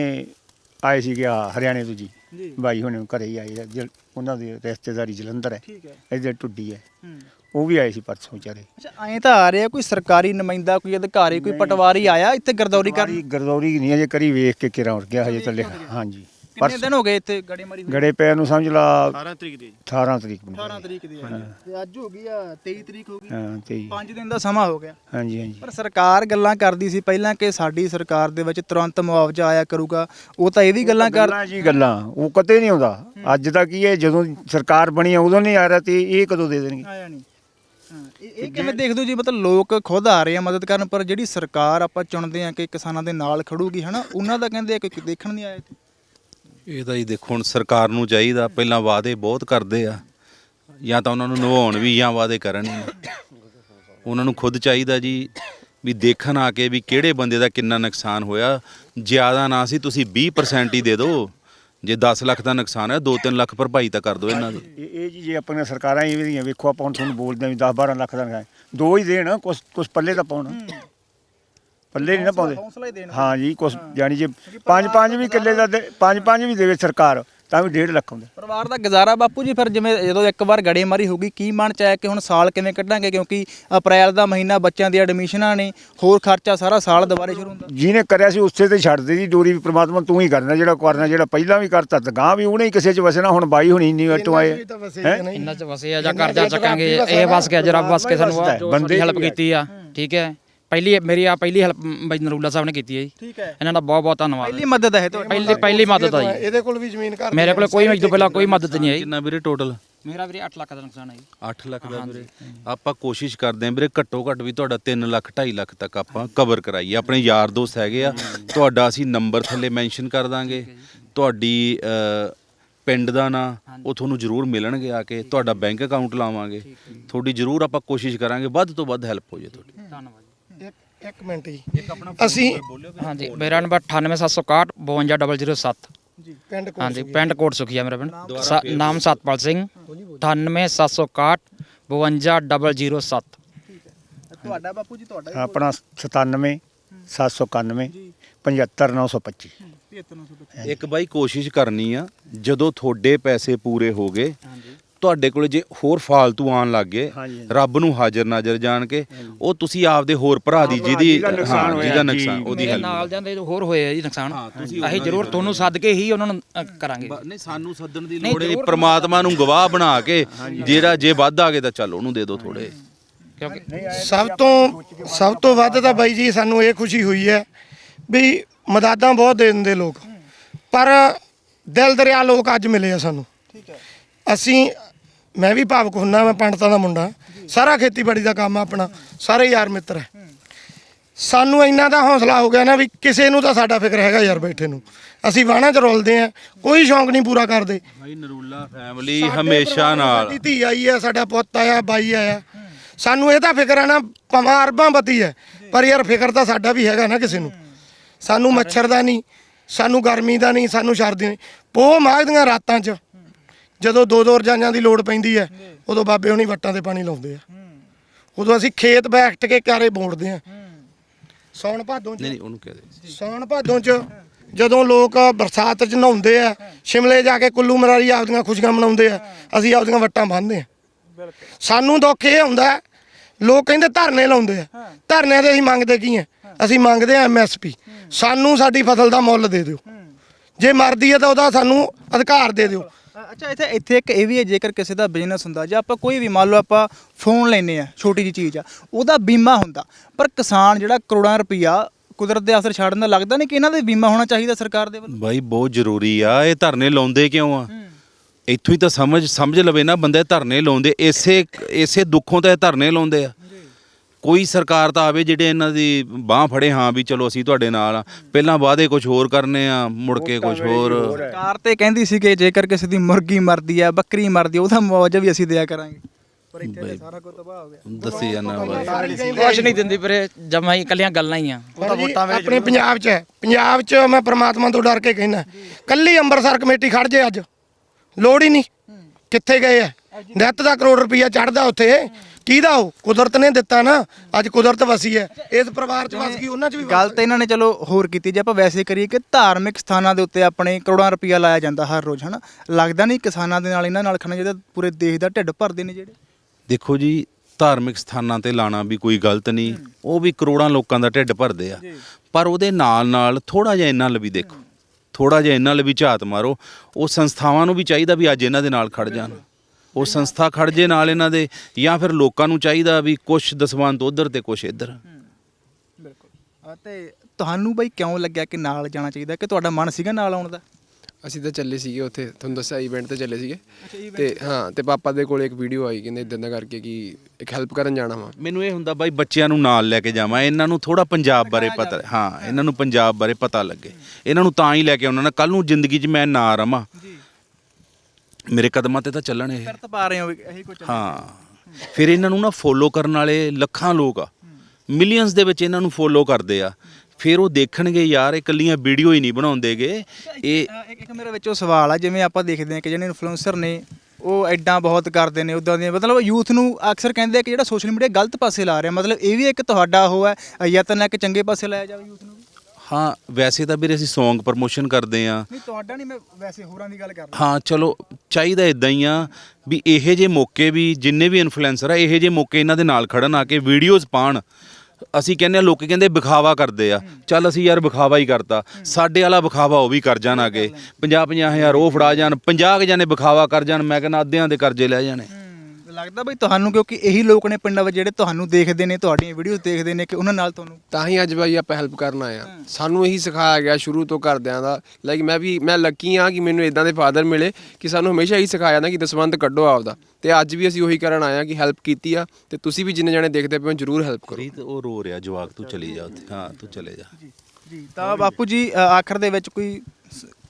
ਆਏ ਸੀਗੇ ਆ ਹਰਿਆਣੇ ਤੋਂ ਜੀ। ਜੀ। ਬਾਈ ਹੁਣੇ ਘਰੇ ਹੀ ਆਏ ਆ, ਜਲ- ਉਹਨਾਂ ਦੀ ਰਿਸ਼ਤੇਦਾਰੀ ਜਲੰਧਰ ਹੈ। ਠੀਕ ਹੈ। ਇੱਧਰ ਟੁੱਡੀ ਹੈ। ਹੂੰ। ਉਹ ਵੀ ਆਏ ਸੀ ਪਰਸੋਂ ਵਿਚਾਰੇ। ਅੱਛਾ ਐਂ ਤਾਂ ਆ ਰਿਹਾ ਕੋਈ ਸਰਕਾਰੀ ਨੁਮਾਇੰਦਾ ਕੋਈ ਅਧਿਕਾਰੀ ਕੋਈ ਪਟਵਾਰੀ ਆਇਆ ਇੱਥੇ ਗਰਦੌਰੀ ਕਰਨ? ਗਰਦੌਰੀ ਨਹੀਂ ਅਜੇ ਕਰੀ ਵੇਖ ਕੇ ਕਿਰਾਂ ਉੱਠ ਗਿਆ ਹਜੇ ਲਿਖ ਹਾਂਜੀ। ਕਿੰਨੇ ਦਿਨ ਹੋ ਗਏ ਇੱਥੇ ਗੜੇਮਾਰੀ ਹੋਈ? ਗੜੇ ਪੈਰ ਨੂੰ ਸਮਝ ਲਾ 18 ਤਰੀਕ ਦੀ। 18 ਤਰੀਕ ਨੂੰ। 18 ਤਰੀਕ ਦੀ ਹੈ। ਤੇ ਅੱਜ ਹੋ ਗਈ ਆ 23 ਤਰੀਕ ਹੋ ਗਈ? ਹਾਂ ਤੇ 5 ਦਿਨ ਦਾ ਸਮਾਂ ਹੋ ਗਿਆ। ਹਾਂਜੀ ਹਾਂਜੀ। ਪਰ ਸਰਕਾਰ ਗੱਲਾਂ ਕਰਦੀ ਸੀ ਪਹਿਲਾਂ ਕਿ ਸਾਡੀ ਸਰਕਾਰ ਦੇ ਵਿੱਚ ਤੁਰੰਤ ਮੁਆਵਜ਼ਾ ਆਇਆ ਕਰੂਗਾ। ਉਹ ਤਾਂ ਇਹ ਵੀ ਗੱਲਾਂ ਕਰ ਗੱਲਾਂ ਜੀ ਗੱਲਾਂ। ਉਹ ਕਦੇ ਨਹੀਂ ਆਉਂਦਾ। ਅੱਜ ਦਾ ਕੀ ਹੈ ਜਦੋਂ ਸਰਕਾਰ ਬਣੀ ਆ ਉਦੋਂ ਨਹੀਂ ਆ ਰਿਹਾ ਤੇ ਇਹ ਕਦੋਂ ਦੇ ਦੇਣਗੇ? ਆਇਆ ਨਹੀਂ। ਹਾਂ, ਇਹ ਇਹ ਕਿਵੇਂ ਦੇਖਦੇ ਹੋ ਜੀ? ਮਤਲਬ ਲੋਕ ਖੁਦ ਆ ਰਹੇ ਆ ਮਦਦ ਕਰਨ ਪਰ ਜਿਹੜੀ ਸਰਕਾਰ ਆਪਾਂ ਚੁਣਦੇ ਆ ਕਿ ਕਿਸਾਨਾਂ ਦੇ ਨਾਲ ਖੜੂਗੀ ਹਨਾ? ਉਹਨਾਂ ਦਾ ਕਹਿੰਦੇ ਆ ਕਿ ਦੇਖਣ ਨਹੀਂ ਆਇਆ ਇੱਥੇ। ਇਹ ਤਾਂ ਜੀ ਦੇਖੋ, ਹੁਣ ਸਰਕਾਰ ਨੂੰ ਚਾਹੀਦਾ, ਪਹਿਲਾਂ ਵਾਅਦੇ ਬਹੁਤ ਕਰਦੇ ਆ। ਜਾਂ ਤਾਂ ਉਹਨਾਂ ਨੂੰ ਨਿਭਾਉਣ ਵੀ, ਜਾਂ ਵਾਅਦੇ ਕਰਨ ਉਹਨਾਂ ਨੂੰ ਖੁਦ ਚਾਹੀਦਾ ਜੀ ਵੀ ਦੇਖਣ ਆ ਕੇ ਵੀ ਕਿਹੜੇ ਬੰਦੇ ਦਾ ਕਿੰਨਾ ਨੁਕਸਾਨ ਹੋਇਆ। ਜ਼ਿਆਦਾ ਨਾ ਸੀ, ਤੁਸੀਂ 20% ਹੀ ਦੇ ਦਿਓ। ਜੇ 10 ਲੱਖ ਦਾ ਨੁਕਸਾਨ ਹੈ 2-3 ਲੱਖ ਭਰਪਾਈ ਤਾਂ ਕਰ ਦਿਓ ਇਹਨਾਂ ਦੀ। ਇਹ ਇਹ ਜੀ ਜੇ ਆਪਣੀਆਂ ਸਰਕਾਰਾਂ ਇਵੇਂ ਦੀਆਂ, ਵੇਖੋ ਆਪਾਂ ਹੁਣ ਤੁਹਾਨੂੰ ਬੋਲਦੇ ਆਂ ਵੀ 10 12 ਲੱਖ ਦਾ ਲਗਾਏ ਦੋ ਹੀ ਦੇਣ, ਕੁਛ ਕੁਛ ਪੱਲੇ ਤਾਂ ਪਾਉਣ। ਪੱਲੇ ਨਹੀਂ ਨਾ ਪਾਉਂਦੇ। ਹੌਸਲਾ ਹੀ ਦੇਣ ਹਾਂ ਜੀ ਕੁਛ ਜਾਨੀ ਜੇ ਪੰਜ ਪੰਜ ਵੀ ਕਿੱਲੇ ਦਾ ਦੇ- ਪੰਜ ਪੰਜ ਵੀ ਦੇਵੇ ਸਰਕਾਰ ਤਾਂ ਵੀ 1.5 ਲੱਖ ਆਉਂਦਾ। ਪਰਿਵਾਰ ਦਾ ਗੁਜ਼ਾਰਾ ਬਾਪੂ ਜੀ ਫਿਰ ਜਿਵੇਂ ਜਦੋਂ ਇੱਕ ਵਾਰ ਗੜੇਮਾਰੀ ਹੋ ਗਈ ਕੀ ਮਨ ਚ ਆਇਆ ਕਿ ਹੁਣ ਸਾਲ ਕਿਵੇਂ ਕੱਢਾਂਗੇ? ਕਿਉਂਕਿ ਅਪ੍ਰੈਲ ਦਾ ਮਹੀਨਾ ਬੱਚਿਆਂ ਦੀਆਂ ਐਡਮਿਸ਼ਨਾਂ ਨੇ ਹੋਰ ਖਰਚਾ ਸਾਰਾ ਸਾਲ ਦੁਬਾਰੇ ਸ਼ੁਰੂ ਹੁੰਦਾ। ਜਿਹਨੇ ਕਰਿਆ ਸੀ ਉਸੇ ਤੇ ਛੱਡ ਦੇ ਜੀ ਡੋਰੀ ਵੀ ਪ੍ਰਮਾਤਮਾ ਤੂੰ ਹੀ ਕਰਨਾ ਜਿਹੜਾ ਕਰਨਾ ਜਿਹੜਾ ਪਹਿਲਾਂ ਵੀ ਕਰਤਾ ਤਾਂ ਗਾਂ ਵੀ ਉਹਨੇ ਹੀ ਕਿਸੇ ਚ ਵਸਣਾ ਹੁਣ ਬਾਈ ਹੁਣੀ ਨਹੀਂ ਅਟੋ ਆਏ। ਹੈਂ? ਇੰਨਾ ਚ ਵਸੇ ਆ ਜਾਂ ਕਰਜ਼ਾ ਚੱਕਾਂਗੇ ਇਹ ਵਸ ਗਿਆ ਜਰਾ ਵਸ ਕੇ ਸਾਨੂੰ ਜੋ ਬੰਦੇ ਹੈਲਪ। ਕੀਤੀ ਆ ਠੀਕ ਹੈ? ਪਹਿਲੀ ਮੇਰੀ ਆ ਪਹਿਲੀ ਹੈਲਪ ਬਾਈ ਨਰੂਲਾ ਸਾਹਿਬ ਨੇ ਕੀਤੀ ਹੈ ਜੀ। ਠੀਕ ਹੈ। ਇਹਨਾਂ ਦਾ ਬਹੁਤ ਬਹੁਤ ਧੰਨਵਾਦ। ਪਹਿਲੀ ਮਦਦ ਹੈ ਤੁਹਾਡੀ। ਪਹਿਲੀ ਪਹਿਲੀ ਮਦਦ ਆ ਜੀ। ਇਹਦੇ ਕੋਲ ਵੀ ਜ਼ਮੀਨ ਘਰ ਮੇਰੇ ਕੋਲ ਕੋਈ ਤੋਂ ਪਹਿਲਾਂ ਕੋਈ ਮਦਦ ਨਹੀਂ ਆਈ ਕਿੰਨਾ ਵੀਰੇ ਟੋਟਲ ਮੇਰਾ ਵੀਰੇ 8 ਲੱਖ ਦਾ ਨੁਕਸਾਨ ਹੈ ਜੀ। 8 ਲੱਖ ਦਾ ਵੀਰੇ। ਆਪਾਂ ਕੋਸ਼ਿਸ਼ ਕਰਦੇ ਆਂ ਵੀਰੇ ਘੱਟੋ ਘੱਟ ਵੀ ਤੁਹਾਡਾ 3 ਲੱਖ 2.5 ਲੱਖ ਤੱਕ ਆਪਾਂ ਕਵਰ ਕਰਾਈਏ। ਆਪਣੇ ਯਾਰ ਦੋਸਤ ਹੈਗੇ ਆ। ਤੁਹਾਡਾ ਅਸੀਂ ਨੰਬਰ ਥੱਲੇ ਮੈਂਸ਼ਨ ਕਰ ਦਾਂਗੇ। ਤੁਹਾਡੀ ਪਿੰਡ ਦਾ ਨਾਂ ਉਹ ਤੁਹਾਨੂੰ ਜ਼ਰੂਰ ਮਿਲਣਗੇ ਆ ਕੇ। ਤੁਹਾਡਾ ਬੈਂਕ ਅਕਾਊਂਟ ਲਾਵਾਂਗੇ। ਤੁਹਾਡੀ ਜ਼ਰੂਰ ਆਪਾਂ ਕੋਸ਼ਿਸ਼ ਕਰਾਂਗੇ। ਵੱਧ ਤੋਂ ਵੱਧ ਹੈਲਪ ਹੋ ਜੇ ਤੁਹਾਡੀ। ਧੰਨਵਾਦ। ਇੱਕ ਮਿੰਟ ਜੀ। ਅਸੀਂ ਹਾਂਜੀ ਮੇਰਾ ਨੰਬਰ 98761 52007 ਜੀ ਪਿੰਡ ਕੋਲ ਹਾਂਜੀ ਪਿੰਡ ਕੋਟ ਸੁਖੀਆ ਮੇਰਾ ਪਿੰਡ। ਸਾ- ਨਾਮ ਸਤਪਾਲ ਸਿੰਘ 98761 52007 ਤੁਹਾਡਾ ਬਾਪੂ ਜੀ ਤੁਹਾਡਾ ਆਪਣਾ 97 791 75925 75925 ਇੱਕ ਬਾਈ ਕੋਸ਼ਿਸ਼ ਕਰਨੀ ਆ ਜਦੋਂ ਤੁਹਾਡੇ ਪੈਸੇ ਪੂਰੇ ਹੋ ਗਏ ਤੁਹਾਡੇ ਕੋਲੇ ਜੇ ਹੋਰ ਫਾਲਤੂ ਆਣ ਲੱਗ ਗਏ। ਰੱਬ ਨੂੰ ਹਾਜ਼ਰ ਨਾਜ਼ਰ ਜਾਣ ਕੇ ਉਹ ਤੁਸੀਂ ਆਪਦੇ ਹੋਰ ਭਰਾ ਦੀ ਜਿਹਦੀ ਜਿਹਦਾ ਨੁਕਸਾਨ ਹੋਇਆ, ਉਹਦੀ ਹੈਲਪ ਨਾਲ ਜਾਂਦੇ ਜੋ ਹੋਰ ਹੋਏ ਆ ਜੀ ਨੁਕਸਾਨ। ਅਸੀਂ ਜ਼ਰੂਰ ਤੁਹਾਨੂੰ ਸੱਦ ਕੇ ਹੀ ਉਹਨਾਂ ਨੂੰ ਕਰਾਂਗੇ। ਨਹੀਂ ਸਾਨੂੰ ਸੱਦਣ ਦੀ ਲੋੜ ਨਹੀਂ ਪ੍ਰਮਾਤਮਾ ਨੂੰ ਗਵਾਹ ਬਣਾ ਕੇ ਜਿਹੜਾ ਜੇ ਵੱਧ ਆ ਗਏ ਤਾਂ ਚੱਲ ਉਹਨੂੰ ਦੇ ਦਿਓ ਥੋੜੇ ਕਿਉਂਕਿ ਸਭ ਤੋਂ ਸਭ ਤੋਂ ਵੱਧ ਤਾਂ ਬਾਈ ਜੀ ਸਾਨੂੰ ਇਹ ਖੁਸ਼ੀ ਹੋਈ ਹੈ ਵੀ ਮਦਦਾਂ ਬਹੁਤ ਦੇ ਦਿੰਦੇ ਲੋਕ। ਪਰ ਦਿਲ ਦਰਿਆ ਲੋਕ ਅੱਜ ਮਿਲੇ ਆ ਸਾਨੂੰ। ਠੀਕ ਹੈ। ਅਸੀਂ ਮੈਂ ਵੀ ਭਾਵਕ ਹੁੰਨਾ ਮੈਂ ਪੰਡਤਾਂ ਦਾ ਮੁੰਡਾ। ਸਾਰਾ ਖੇਤੀਬਾੜੀ ਦਾ ਕੰਮ ਆ ਆਪਣਾ ਸਾਰੇ ਯਾਰ ਮਿੱਤਰ ਹੈ। ਸਾਨੂੰ ਇੰਨਾ ਦਾ ਹੌਸਲਾ ਹੋ ਗਿਆ ਨਾ ਵੀ ਕਿਸੇ ਨੂੰ ਤਾਂ ਸਾਡਾ ਫਿਕਰ ਹੈਗਾ ਯਾਰ ਬੈਠੇ ਨੂੰ। ਅਸੀਂ ਵਾਹਣਾ ਚ ਰੋਲਦੇ ਆ ਕੋਈ ਸ਼ੌਂਕ ਨਹੀਂ ਪੂਰਾ ਕਰਦੇ। ਭਾਈ ਨਰੂਲਾ ਫੈਮਿਲੀ ਹਮੇਸ਼ਾ ਨਾਲ। ਸਾਡੀ ਧੀ ਆਈ ਹੈ ਸਾਡਾ ਪੁੱਤ ਆਇਆ ਬਾਈ ਆਇਆ। ਸਾਨੂੰ ਇਹ ਤਾਂ ਫਿਕਰ ਹੈ ਨਾ ਭਾਵੇਂ ਅਰਬਾਂ ਪਤੀ ਹੈ ਪਰ ਯਾਰ ਫਿਕਰ ਤਾਂ ਸਾਡਾ ਵੀ ਹੈਗਾ ਨਾ ਕਿਸੇ ਨੂੰ। ਸਾਨੂੰ ਮੱਛਰ ਦਾ ਨਹੀਂ ਸਾਨੂੰ ਗਰਮੀ ਦਾ ਨਹੀਂ ਸਾਨੂੰ ਸਰਦੀ ਨਹੀਂ। ਪੋਹ ਮਾਘ ਦੀਆਂ ਰਾਤਾਂ 'ਚ ਜਦੋਂ ਦੋ ਦੋ ਰਜਾਈਆਂ ਦੀ ਲੋੜ ਪੈਂਦੀ ਹੈ ਉਦੋਂ ਬਾਬੇ ਹੁਣੀ ਵੱਟਾਂ ਤੇ ਪਾਣੀ ਲਾਉਂਦੇ ਆ। ਉਦੋਂ ਅਸੀਂ ਖੇਤ ਬੈਠ ਕੇ ਕਾਰੇ ਬੋੜਦੇ ਆ। ਸੌਣ ਭਾਦੋਂ 'ਚ ਨਹੀਂ ਨਹੀਂ ਉਹਨੂੰ ਕਹਿ ਦੇ। ਸੌਣ ਭਾਦੋਂ 'ਚ ਜਦੋਂ ਲੋਕ ਬਰਸਾਤ 'ਚ ਨਹਾਉਂਦੇ ਆ ਸ਼ਿਮਲੇ ਜਾ ਕੇ ਕੁੱਲੂ ਮਨਾਲੀ ਆਪਦੀਆਂ ਖੁਸ਼ੀਆਂ ਮਨਾਉਂਦੇ ਆ ਅਸੀਂ ਆਪਦੀਆਂ ਵੱਟਾਂ ਬੰਨ੍ਹਦੇ ਆ। ਸਾਨੂੰ ਦੁੱਖ ਇਹ ਹੁੰਦਾ ਲੋਕ ਕਹਿੰਦੇ ਧਰਨੇ ਲਾਉਂਦੇ ਆ। ਧਰਨਿਆਂ ਦੇ ਅਸੀਂ ਮੰਗਦੇ ਕੀ ਆ? ਅਸੀਂ ਮੰਗਦੇ ਆ ਐਮਐਸਪੀ ਸਾਨੂੰ ਸਾਡੀ ਫਸਲ ਦਾ ਮੁੱਲ ਦੇ ਦਿਓ। ਜੇ ਮਰਦੀ ਹੈ ਤਾਂ ਉਹਦਾ ਸਾਨੂੰ ਅਧਿਕਾਰ ਦੇ ਦਿਓ। ਅੱਛਾ ਇੱਥੇ ਇੱਥੇ ਇੱਕ ਇਹ ਵੀ ਹੈ ਜੇਕਰ ਕਿਸੇ ਦਾ ਬਿਜ਼ਨਸ ਹੁੰਦਾ ਜਾਂ ਆਪਾਂ ਕੋਈ ਵੀ ਮੰਨ ਲਓ ਆਪਾਂ ਫੋਨ ਲੈਨੇ ਆ ਛੋਟੀ ਜੀ ਚੀਜ਼ ਆ ਉਹਦਾ ਬੀਮਾ ਹੁੰਦਾ। ਪਰ ਕਿਸਾਨ ਜਿਹੜਾ ਕਰੋੜਾਂ ਰੁਪਈਆ ਕੁਦਰਤ ਦੇ ਅਸਰ ਛੱਡਣ ਦਾ ਲੱਗਦਾ ਨਹੀਂ ਕਿ ਇਹਨਾਂ ਦੇ ਬੀਮਾ ਹੋਣਾ ਚਾਹੀਦਾ ਸਰਕਾਰ ਦੇ ਵੱਲੋਂ? ਬਾਈ ਬਹੁਤ ਜ਼ਰੂਰੀ ਆ ਇਹ ਧਰਨੇ ਲਾਉਂਦੇ ਕਿਉਂ ਆ? ਇੱਥੋਂ ਹੀ ਤਾਂ ਸਮਝ ਸਮਝ ਲਵੇ ਨਾ ਬੰਦੇ ਧਰਨੇ ਲਾਉਂਦੇ ਇਸੇ ਇਸੇ ਦੁੱਖੋਂ ਤਾਂ ਇਹ ਧਰਨੇ ਲਾਉਂਦੇ ਆ। ਕੋਈ ਸਰਕਾਰ ਤਾਂ ਆਵੇ ਜਿਹੜੇ ਇਹਨਾਂ ਦੀ ਬਾਹ ਫੜੇ ਹਾਂ ਵੀ ਚਲੋ ਅਸੀਂ ਤੁਹਾਡੇ ਨਾਲ ਆ ਪਹਿਲਾਂ ਵਾਅਦੇ ਕੁਝ ਹੋਰ ਕਰਨੇ ਆ ਮੁੜ ਕੇ ਕੁਝ ਹੋਰ। ਸਰਕਾਰ ਤੇ ਕਹਿੰਦੀ ਸੀ ਕਿ ਜੇਕਰ ਕਿਸੇ ਦੀ ਮੁਰਗੀ ਮਰਦੀ ਆ ਬੱਕਰੀ ਮਰਦੀ ਆ ਉਹਦਾ ਮੁਆਵਜ਼ਾ ਵੀ ਅਸੀਂ ਦਿਆ ਕਰਾਂਗੇ। ਪਰ ਇੱਥੇ ਤਾਂ ਸਾਰਾ ਕੁਝ ਤਬਾਹ ਹੋ ਗਿਆ। ਦੱਸੀ ਜਾਣਾ ਬਾਈ। ਕੁਛ ਨਹੀਂ ਦਿੰਦੀ ਵੀਰੇ ਜਮਾਂ ਹੀ ਇਕੱਲੀਆਂ ਗੱਲਾਂ ਹੀ ਆ। ਆਪਣੇ ਪੰਜਾਬ 'ਚ ਪੰਜਾਬ 'ਚ ਮੈਂ ਪ੍ਰਮਾਤਮਾ ਤੋਂ ਡਰ ਕੇ ਕਹਿਣਾ ਕੱਲੀ ਅੰਮ੍ਰਿਤਸਰ ਕਮੇਟੀ ਖੜ ਜੇ ਅੱਜ। ਲੋੜ ਹੀ ਨਹੀਂ। ਕਿੱਥੇ ਗਏ ਆ? ਨਿੱਤ ਦਾ ਕਰੋੜ ਰੁਪਈਆ ਚੜਦਾ ਉੱਥੇ। ਕਿਹਦਾ ਉਹ? ਕੁਦਰਤ ਨੇ ਦਿੱਤਾ ਨਾ। ਅੱਜ ਕੁਦਰਤ ਵਸੀ ਹੈ। ਇਸ ਪਰਿਵਾਰ 'ਚ ਵਸ ਗਈ ਉਹਨਾਂ 'ਚ ਵੀ ਗੱਲ ਤਾਂ ਇਹਨਾਂ ਨੇ ਚਲੋ ਹੋਰ ਕੀਤੀ ਜੇ ਆਪਾਂ ਵੈਸੇ ਕਰੀਏ ਕਿ ਧਾਰਮਿਕ ਸਥਾਨਾਂ ਦੇ ਉੱਤੇ ਆਪਣੇ ਕਰੋੜਾਂ ਰੁਪਈਆ ਲਾਇਆ ਜਾਂਦਾ ਹਰ ਰੋਜ਼ ਹਨਾ? ਲੱਗਦਾ ਨਹੀਂ ਕਿਸਾਨਾਂ ਦੇ ਨਾਲ ਇਹਨਾਂ ਨਾਲ ਖੜਨਾ ਜਿਹੜਾ ਪੂਰੇ ਦੇਸ਼ ਦਾ ਢਿੱਡ ਭਰਦੇ ਨੇ ਜਿਹੜੇ? ਦੇਖੋ ਜੀ ਧਾਰਮਿਕ ਸਥਾਨਾਂ ਤੇ ਲਾਣਾ ਵੀ ਕੋਈ ਗਲਤ ਨਹੀਂ। ਉਹ ਵੀ ਕਰੋੜਾਂ ਲੋਕਾਂ ਦਾ ਢਿੱਡ ਭਰਦੇ ਆ। ਪਰ ਉਹਦੇ ਨਾਲ ਨਾਲ ਥੋੜਾ ਜਿਹਾ ਇਹਨਾਂ ਲਈ ਵੀ ਦੇਖੋ। ਥੋੜਾ ਜਿਹਾ ਇਹਨਾਂ ਲਈ ਵੀ ਝਾਤ ਮਾਰੋ। ਉਹ ਸੰਸਥਾਵਾਂ ਨੂੰ ਵੀ ਚਾਹੀਦਾ ਵੀ ਅੱਜ ਇਹਨਾਂ ਦੇ ਨਾਲ ਖੜ ਜਾਣ। ਉਹ ਸੰਸਥਾ ਖੜ ਜੇ ਨਾਲ ਇਹਨਾਂ ਦੇ ਜਾਂ ਫਿਰ ਲੋਕਾਂ ਨੂੰ ਚਾਹੀਦਾ ਵੀ ਕੁਛ ਦਸਵੰਤ ਉਧਰ ਤੇ ਕੁਛ ਇੱਧਰ। ਬਿਲਕੁਲ। ਤੇ ਤੁਹਾਨੂੰ ਬਈ ਕਿਉਂ ਲੱਗਿਆ ਕਿ ਨਾਲ ਜਾਣਾ ਚਾਹੀਦਾ? ਕਿ ਤੁਹਾਡਾ ਮਨ ਸੀਗਾ ਨਾਲ ਆਉਣ ਦਾ? ਅਸੀਂ ਤਾਂ ਚੱਲੇ ਸੀਗੇ ਉੱਥੇ ਤੁਹਾਨੂੰ ਦੱਸਿਆ ਇਵੈਂਟ ਤੇ ਚੱਲੇ ਸੀਗੇ। ਤੇ ਹਾਂ ਤੇ ਪਾਪਾ ਦੇ ਕੋਲ ਇੱਕ ਵੀਡੀਓ ਆਈ ਕਹਿੰਦੇ ਇਦਾਂ ਦਾ ਕਰਕੇ ਕਿ ਇੱਕ ਹੈਲਪ ਕਰਨ ਜਾਣਾ ਵਾ। ਮੈਨੂੰ ਇਹ ਹੁੰਦਾ ਬਾਈ ਬੱਚਿਆਂ ਨੂੰ ਨਾਲ ਲੈ ਕੇ ਜਾਵਾਂ ਇਹਨਾਂ ਨੂੰ ਥੋੜਾ ਪੰਜਾਬ ਬਾਰੇ ਪਤਾ ਹਾਂ ਇਹਨਾਂ ਨੂੰ ਪੰਜਾਬ ਬਾਰੇ ਪਤਾ ਲੱਗੇ। ਇਹਨਾਂ ਨੂੰ ਤਾਂ ਹੀ ਲੈ ਕੇ ਆਉਣਾ ਨਾ ਕੱਲ ਨੂੰ ਜ਼ਿੰਦਗੀ 'ਚ ਮੈਂ ਨਾ ਰਵਾਂ। ਮੇਰੇ ਕਦਮਾਂ ਤੇ ਤਾਂ ਚੱਲਣ ਇਹ। ਪਾ ਰਹੇ ਹੋ ਵੀ ਇਹੀ ਕੁਝ ਹਾਂ। ਫਿਰ ਇਹਨਾਂ ਨੂੰ ਨਾ ਫੋਲੋ ਕਰਨ ਵਾਲੇ ਲੱਖਾਂ ਲੋਕ ਆ। ਮਿਲੀਅਨਸ ਦੇ ਵਿੱਚ ਇਹਨਾਂ ਨੂੰ ਫੋਲੋ ਕਰਦੇ ਆ। ਫਿਰ ਉਹ ਦੇਖਣਗੇ ਯਾਰ ਇਹ ਇਕੱਲੀਆਂ ਵੀਡੀਓ ਹੀ ਨਹੀਂ ਬਣਾਉਂਦੇਗੇ। ਇਹ ਇੱਕ ਇੱਕ ਮੇਰੇ ਵਿੱਚੋਂ ਸਵਾਲ ਆ ਜਿਵੇਂ ਆਪਾਂ ਦੇਖਦੇ ਹਾਂ ਕਿ ਜਿਹੜੇ ਇਨਫਲੂਐਂਸਰ ਨੇ ਉਹ ਐਡਾਂ ਬਹੁਤ ਕਰਦੇ ਨੇ ਉਦਾਂ ਦੀਆਂ। ਮਤਲਬ ਯੂਥ ਨੂੰ ਅਕਸਰ ਕਹਿੰਦੇ ਆ ਕਿ ਜਿਹੜਾ ਸੋਸ਼ਲ ਮੀਡੀਆ ਗਲਤ ਪਾਸੇ ਲਾ ਰਿਹਾ। ਮਤਲਬ ਇਹ ਵੀ ਇੱਕ ਤੁਹਾਡਾ ਉਹ ਹੈ ਯਤਨ ਹੈ ਕਿ ਚੰਗੇ ਪਾਸੇ ਲਾਇਆ ਜਾਵੇ ਯੂਥ ਨੂੰ। ਹਾਂ ਵੈਸੇ ਤਾਂ ਵੀਰੇ ਅਸੀਂ Song ਪ੍ਰਮੋਸ਼ਨ ਕਰਦੇ ਆ ਨਹੀਂ ਤੁਹਾਡਾ ਨਹੀਂ ਮੈਂ ਵੈਸੇ ਹੋਰਾਂ ਦੀ ਗੱਲ ਕਰ ਰਿਹਾ ਹਾਂ ਚਲੋ ਚਾਹੀਦਾ ਇਦਾਂ ਹੀ ਆ ਵੀ ਇਹੋ ਜਿਹੇ ਮੌਕੇ ਵੀ ਜਿੰਨੇ ਵੀ ਇਨਫਲੂਐਂਸਰ ਆ ਇਹੋ ਜਿਹੇ ਮੌਕੇ ਇਹਨਾਂ ਦੇ ਨਾਲ ਖੜਨ ਆ ਕੇ ਵੀਡੀਓਜ਼ ਪਾਣ। ਅਸੀਂ ਕਹਿੰਦੇ ਆ ਲੋਕੀ ਕਹਿੰਦੇ ਵਿਖਾਵਾ ਕਰਦੇ ਆ। ਚੱਲ ਅਸੀਂ ਯਾਰ ਵਿਖਾਵਾ ਹੀ ਕਰਤਾ। ਸਾਡੇ ਵਾਲਾ ਵਿਖਾਵਾ ਉਹ ਵੀ ਕਰ ਜਾਣ ਆਗੇ 50 50 ਹਜ਼ਾਰ ਉਹ ਫੜਾ ਜਾਣ 50 ਕੁ ਜਾਣੇ ਵਿਖਾਵਾ ਕਰ ਜਾਣ ਮੈਂ ਕਹਿੰਦਾ ਅੱਧਿਆਂ ਦੇ ਕਰਜ਼ੇ ਲੈ ਜਾਣੇ। ਲੱਗਦਾ ਬਈ ਤੁਹਾਨੂੰ ਕਿਉਂਕਿ ਇਹੀ ਲੋਕ ਨੇ ਪਿੰਡਾਂ ਵਿੱਚ ਜਿਹੜੇ ਤੁਹਾਨੂੰ ਦੇਖਦੇ ਨੇ ਤੁਹਾਡੀਆਂ ਵੀਡੀਓਜ਼ ਦੇਖਦੇ ਨੇ ਕਿ ਉਹਨਾਂ ਨਾਲ ਤੁਹਾਨੂੰ ਤਾਂ ਹੀ ਅੱਜ ਬਾਈ ਆਪਾਂ ਹੈਲਪ ਕਰਨ ਆਏ ਆ ਸਾਨੂੰ ਇਹੀ ਸਿਖਾਇਆ ਗਿਆ ਸ਼ੁਰੂ ਤੋਂ ਘਰਦਿਆਂ ਦਾ ਲਾਈਕ ਮੈਂ ਵੀ ਮੈਂ ਲੱਕੀ ਆ ਕਿ ਮੈਨੂੰ ਇਦਾਂ ਦੇ ਫਾਦਰ ਮਿਲੇ ਕਿ ਸਾਨੂੰ ਹਮੇਸ਼ਾ ਇਹੀ ਸਿਖਾਇਆ ਨਾ ਕਿ ਦਸਵੰਤ ਕੱਢੋ ਆਪਦਾ। ਤੇ ਅੱਜ ਵੀ ਅਸੀਂ ਉਹੀ ਕਰਨ ਆਏ ਆ ਕਿ ਹੈਲਪ ਕੀਤੀ ਆ ਤੇ ਤੁਸੀਂ ਵੀ ਜਿੰਨੇ ਜਾਣੇ ਦੇਖਦੇ ਪਏ ਹੋ ਜਰੂਰ ਹੈਲਪ ਕਰੋ। ਰੀਤ ਉਹ ਰੋ ਰਿਹਾ ਜਵਾਕ ਤੂੰ ਚਲੀ ਜਾ ਉੱਥੇ। ਹਾਂ ਤੂੰ ਚਲੇ ਜਾ ਜੀ। ਤਾਂ ਬਾਪੂ ਜੀ ਅ, ਆਖਰ ਦੇ ਵਿੱਚ ਕੋਈ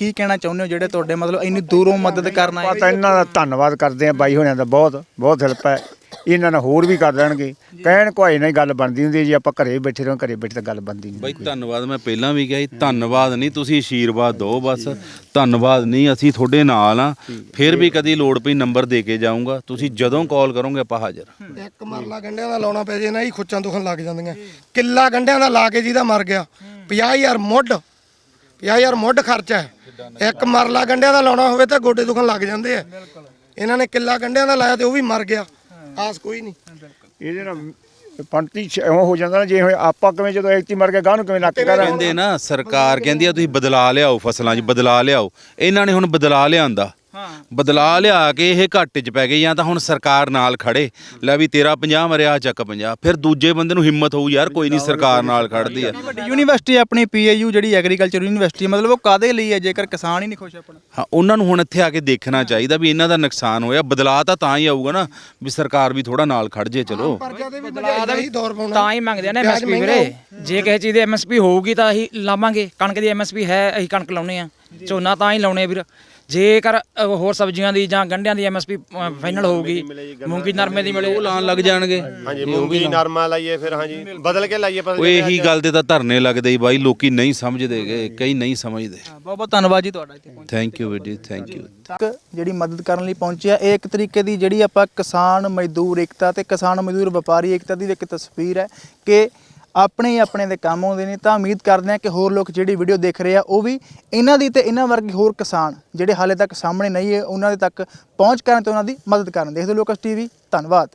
ਕੀ ਕਹਿਣਾ ਚਾਹੁੰਦੇ ਹੋ ਜਿਹੜੇ ਤੁਹਾਡੇ ਮਤਲਬ ਇੰਨੀ ਦੂਰੋਂ ਮਦਦ ਕਰਨ ਆਏ? ਪਤਾ ਇਹਨਾਂ ਦਾ ਧੰਨਵਾਦ ਕਰਦੇ ਆ ਬਾਈ ਹੋਣਿਆਂ ਦਾ ਬਹੁਤ ਬਹੁਤ ਹੈਲਪ ਹੈ। ਇਹਨਾਂ ਨਾਲ ਹੋਰ ਵੀ ਕਰ ਦੇਣਗੇ ਕਹਿਣ ਕੋਈ ਨਹੀਂ ਗੱਲ ਬਣਦੀ ਹੁੰਦੀ ਜੀ ਆਪਾਂ ਘਰੇ ਬੈਠੇ ਰਹੋ ਘਰੇ ਬੈਠੇ ਤਾਂ ਗੱਲ ਬਣਦੀ ਨਹੀਂ ਬਾਈ ਧੰਨਵਾਦ ਮੈਂ ਪਹਿਲਾਂ ਵੀ ਕਿਹਾ ਸੀ ਧੰਨਵਾਦ ਨਹੀਂ ਤੁਸੀਂ ਆਸ਼ੀਰਵਾਦ ਦਿਓ ਬਸ। ਧੰਨਵਾਦ ਨਹੀਂ ਅਸੀਂ ਤੁਹਾਡੇ ਨਾਲ ਆ ਫਿਰ ਵੀ ਕਦੀ ਲੋੜ ਪਈ ਨੰਬਰ ਦੇ ਕੇ ਜਾਊਂਗਾ। ਤੁਸੀਂ ਜਦੋਂ ਕਾਲ ਕਰੋਗੇ ਆਪਾਂ ਹਾਜ਼ਰ ਇੱਕ ਮਰਲਾ ਗੰਢਿਆਂ ਦਾ ਲਾਉਣਾ ਪੈ ਜੇ ਨਾ ਹੀ ਖੁੱਚਾਂ ਦੁਖਣ ਲੱਗ ਜਾਂਦੀਆਂ। ਕਿੱਲਾ ਗੰਢਿਆਂ ਦਾ ਲਾ ਕੇ ਜਿਹਦਾ ਮਰ ਗਿਆ। 50000 ਮੁੱਢ 50000 ਮੁੱਢ ਖਰਚਾ ਹੈ। ਇੱਕ ਮਰਲਾ ਗੰਢਿਆਂ ਦਾ ਲਾਉਣਾ ਹੋਵੇ ਤਾਂ ਗੋਡੇ ਦੁਖਣ ਲੱਗ ਜਾਂਦੇ ਆ। ਇਹਨਾਂ ਨੇ ਕਿੱਲਾ ਗੰਢਿਆਂ ਦਾ ਲਾਇਆ ਤੇ ਉਹ ਵੀ ਮਰ ਗਿਆ। ਆਸ ਕੋਈ ਨਹੀਂ। ਇਹਦੇ ਨਾਲ ਪੰਤੀ ਐਵੇਂ ਹੋ ਜਾਂਦਾ ਨਾ ਜੇ ਆਪਾਂ ਕਿਵੇਂ ਜਦੋਂ ਐਕਟੀ ਮਰ ਕੇ ਗਾਹ ਨੂੰ ਕਿਵੇਂ ਨੱਕ ਕਰਾਂਗੇ? ਕਹਿੰਦੇ ਨਾ ਸਰਕਾਰ ਕਹਿੰਦੀ ਆ ਤੁਸੀਂ ਬਦਲਾ ਲਿਆਓ ਫਸਲਾਂ 'ਚ ਬਦਲਾ ਲਿਆਓ। ਇਹਨਾਂ ਨੇ ਹੁਣ ਬਦਲਾ ਲਿਆਂਦਾ। ਬਦਲਾ ਲਿਆ ਕੇ ਇਹ ਘਾਟੇ 'ਚ ਪੈ ਗਏ ਜਾਂ ਤਾਂ ਹੁਣ ਸਰਕਾਰ ਨਾਲ ਖੜੇ। ਲੈ ਵੀ ਤੇਰਾ 50 ਮਰਿਆ ਚੱਕ 50 ਫਿਰ ਦੂਜੇ ਬੰਦੇ ਨੂੰ ਹਿੰਮਤ ਹੋਊ ਯਾਰ ਕੋਈ ਨਹੀਂ ਸਰਕਾਰ ਨਾਲ ਖੜਦੀ ਆ। ਵੱਡੀ ਯੂਨੀਵਰਸਿਟੀ ਆਪਣੀ ਪੀਏਯੂ ਜਿਹੜੀ ਐਗਰੀਕਲਚਰ ਯੂਨੀਵਰਸਿਟੀ ਮਤਲਬ ਉਹ ਕਾਦੇ ਲਈ ਹੈ ਜੇਕਰ ਕਿਸਾਨ ਹੀ ਨਹੀਂ ਖੁਸ਼ ਆਪਣਾ? ਹਾਂ ਉਹਨਾਂ ਨੂੰ ਹੁਣ ਇੱਥੇ ਆ ਕੇ ਦੇਖਣਾ ਚਾਹੀਦਾ ਵੀ ਇਹਨਾਂ ਦਾ ਨੁਕਸਾਨ ਹੋਇਆ। ਬਦਲਾ ਤਾਂ ਤਾਂ ਹੀ ਆਊਗਾ ਨਾ ਵੀ ਸਰਕਾਰ ਵੀ ਥੋੜਾ ਨਾਲ ਖੜ ਜੇ ਚਲੋ। ਹੀ ਤਾਂ ਹੀ ਮੰਗਦੇ ਆ ਨਾ ਐਮਐਸਪੀ ਵੀਰੇ। ਜੇ ਕਿਸੇ ਚੀਜ਼ ਦੀ ਐਮਐਸਪੀ ਹੋਊਗੀ ਤਾਂ ਅਸੀਂ ਲਾਵਾਂਗੇ। ਕਣਕ ਦੀ ਐਮਐਸਪੀ ਹੈ ਅਸੀਂ ਕਣਕ ਲਾਉਨੇ ਆ। ਝੋਨਾ ਤਾਂ ਹੀ ਲਾਉਣੇ ਵੀਰ। ਜੇਕਰ ਅ, ਹੋਰ ਸਬਜ਼ੀਆਂ ਦੀ ਜਾਂ ਗੰਢਿਆਂ ਦੀ ਐਮਐਸਪੀ ਫਾਈਨਲ ਹੋਊਗੀ। ਮੂੰਗੀ ਨਰਮੇ ਦੀ ਮਿਲੇ ਉਹ ਲਾਣ ਲੱਗ ਜਾਣਗੇ। ਹਾਂਜੀ ਮੂੰਗੀ ਨਰਮਾ ਲਾਈਏ ਫਿਰ ਹਾਂਜੀ। ਬਦਲ ਕੇ ਲਾਈਏ ਉਹ ਇਹੀ ਗੱਲ ਤੇ ਤਾਂ ਧਰਨੇ ਲੱਗਦੇ ਹੀ ਬਾਈ ਲੋਕੀ ਨਹੀਂ ਸਮਝਦੇਗੇ ਕਈ ਨਹੀਂ ਸਮਝਦੇ। ਬਹੁਤ ਬਹੁਤ ਧੰਨਵਾਦ ਜੀ ਤੁਹਾਡਾ ਇੱਥੇ ਪਹੁੰਚਣ ਥੈਂਕ ਯੂ ਵੀਰ ਜੀ ਥੈਂਕ ਯੂ ਤੱਕ ਜਿਹੜੀ ਮਦਦ ਕਰਨ ਲਈ ਪਹੁੰਚਿਆ ਇਹ ਇੱਕ ਤਰੀਕੇ ਦੀ ਜਿਹੜੀ ਆਪਾਂ ਕਿਸਾਨ ਮਜ਼ਦੂਰ ਏਕਤਾ ਤੇ ਕਿਸਾਨ ਮਜ਼ਦੂਰ ਵਪਾਰੀ ਏਕਤਾ ਦੀ ਇੱਕ ਤਸਵੀਰ ਹੈ ਕਿ ਆਪਣੇ ਹੀ ਆਪਣੇ ਦੇ ਕੰਮ ਆਉਂਦੇ ਨੇ, ਤਾਂ ਉਮੀਦ ਕਰਦੇ ਹਾਂ ਕਿ ਹੋਰ ਲੋਕ ਜਿਹੜੀ ਵੀਡੀਓ ਦੇਖ ਰਹੇ ਆ, ਉਹ ਵੀ ਇਹਨਾਂ ਦੀ ਤੇ ਇਹਨਾਂ ਵਰਗੇ ਹੋਰ ਕਿਸਾਨ ਜਿਹੜੇ ਹਾਲੇ ਤੱਕ ਸਾਹਮਣੇ ਨਹੀਂ ਹੈ ਉਹਨਾਂ ਦੇ ਤੱਕ ਪਹੁੰਚ ਕਰਨ ਤੇ ਉਹਨਾਂ ਦੀ ਮਦਦ ਕਰਨ। ਦੇਖਦੇ ਲੋਕਸ ਟੀਵੀ, ਧੰਨਵਾਦ।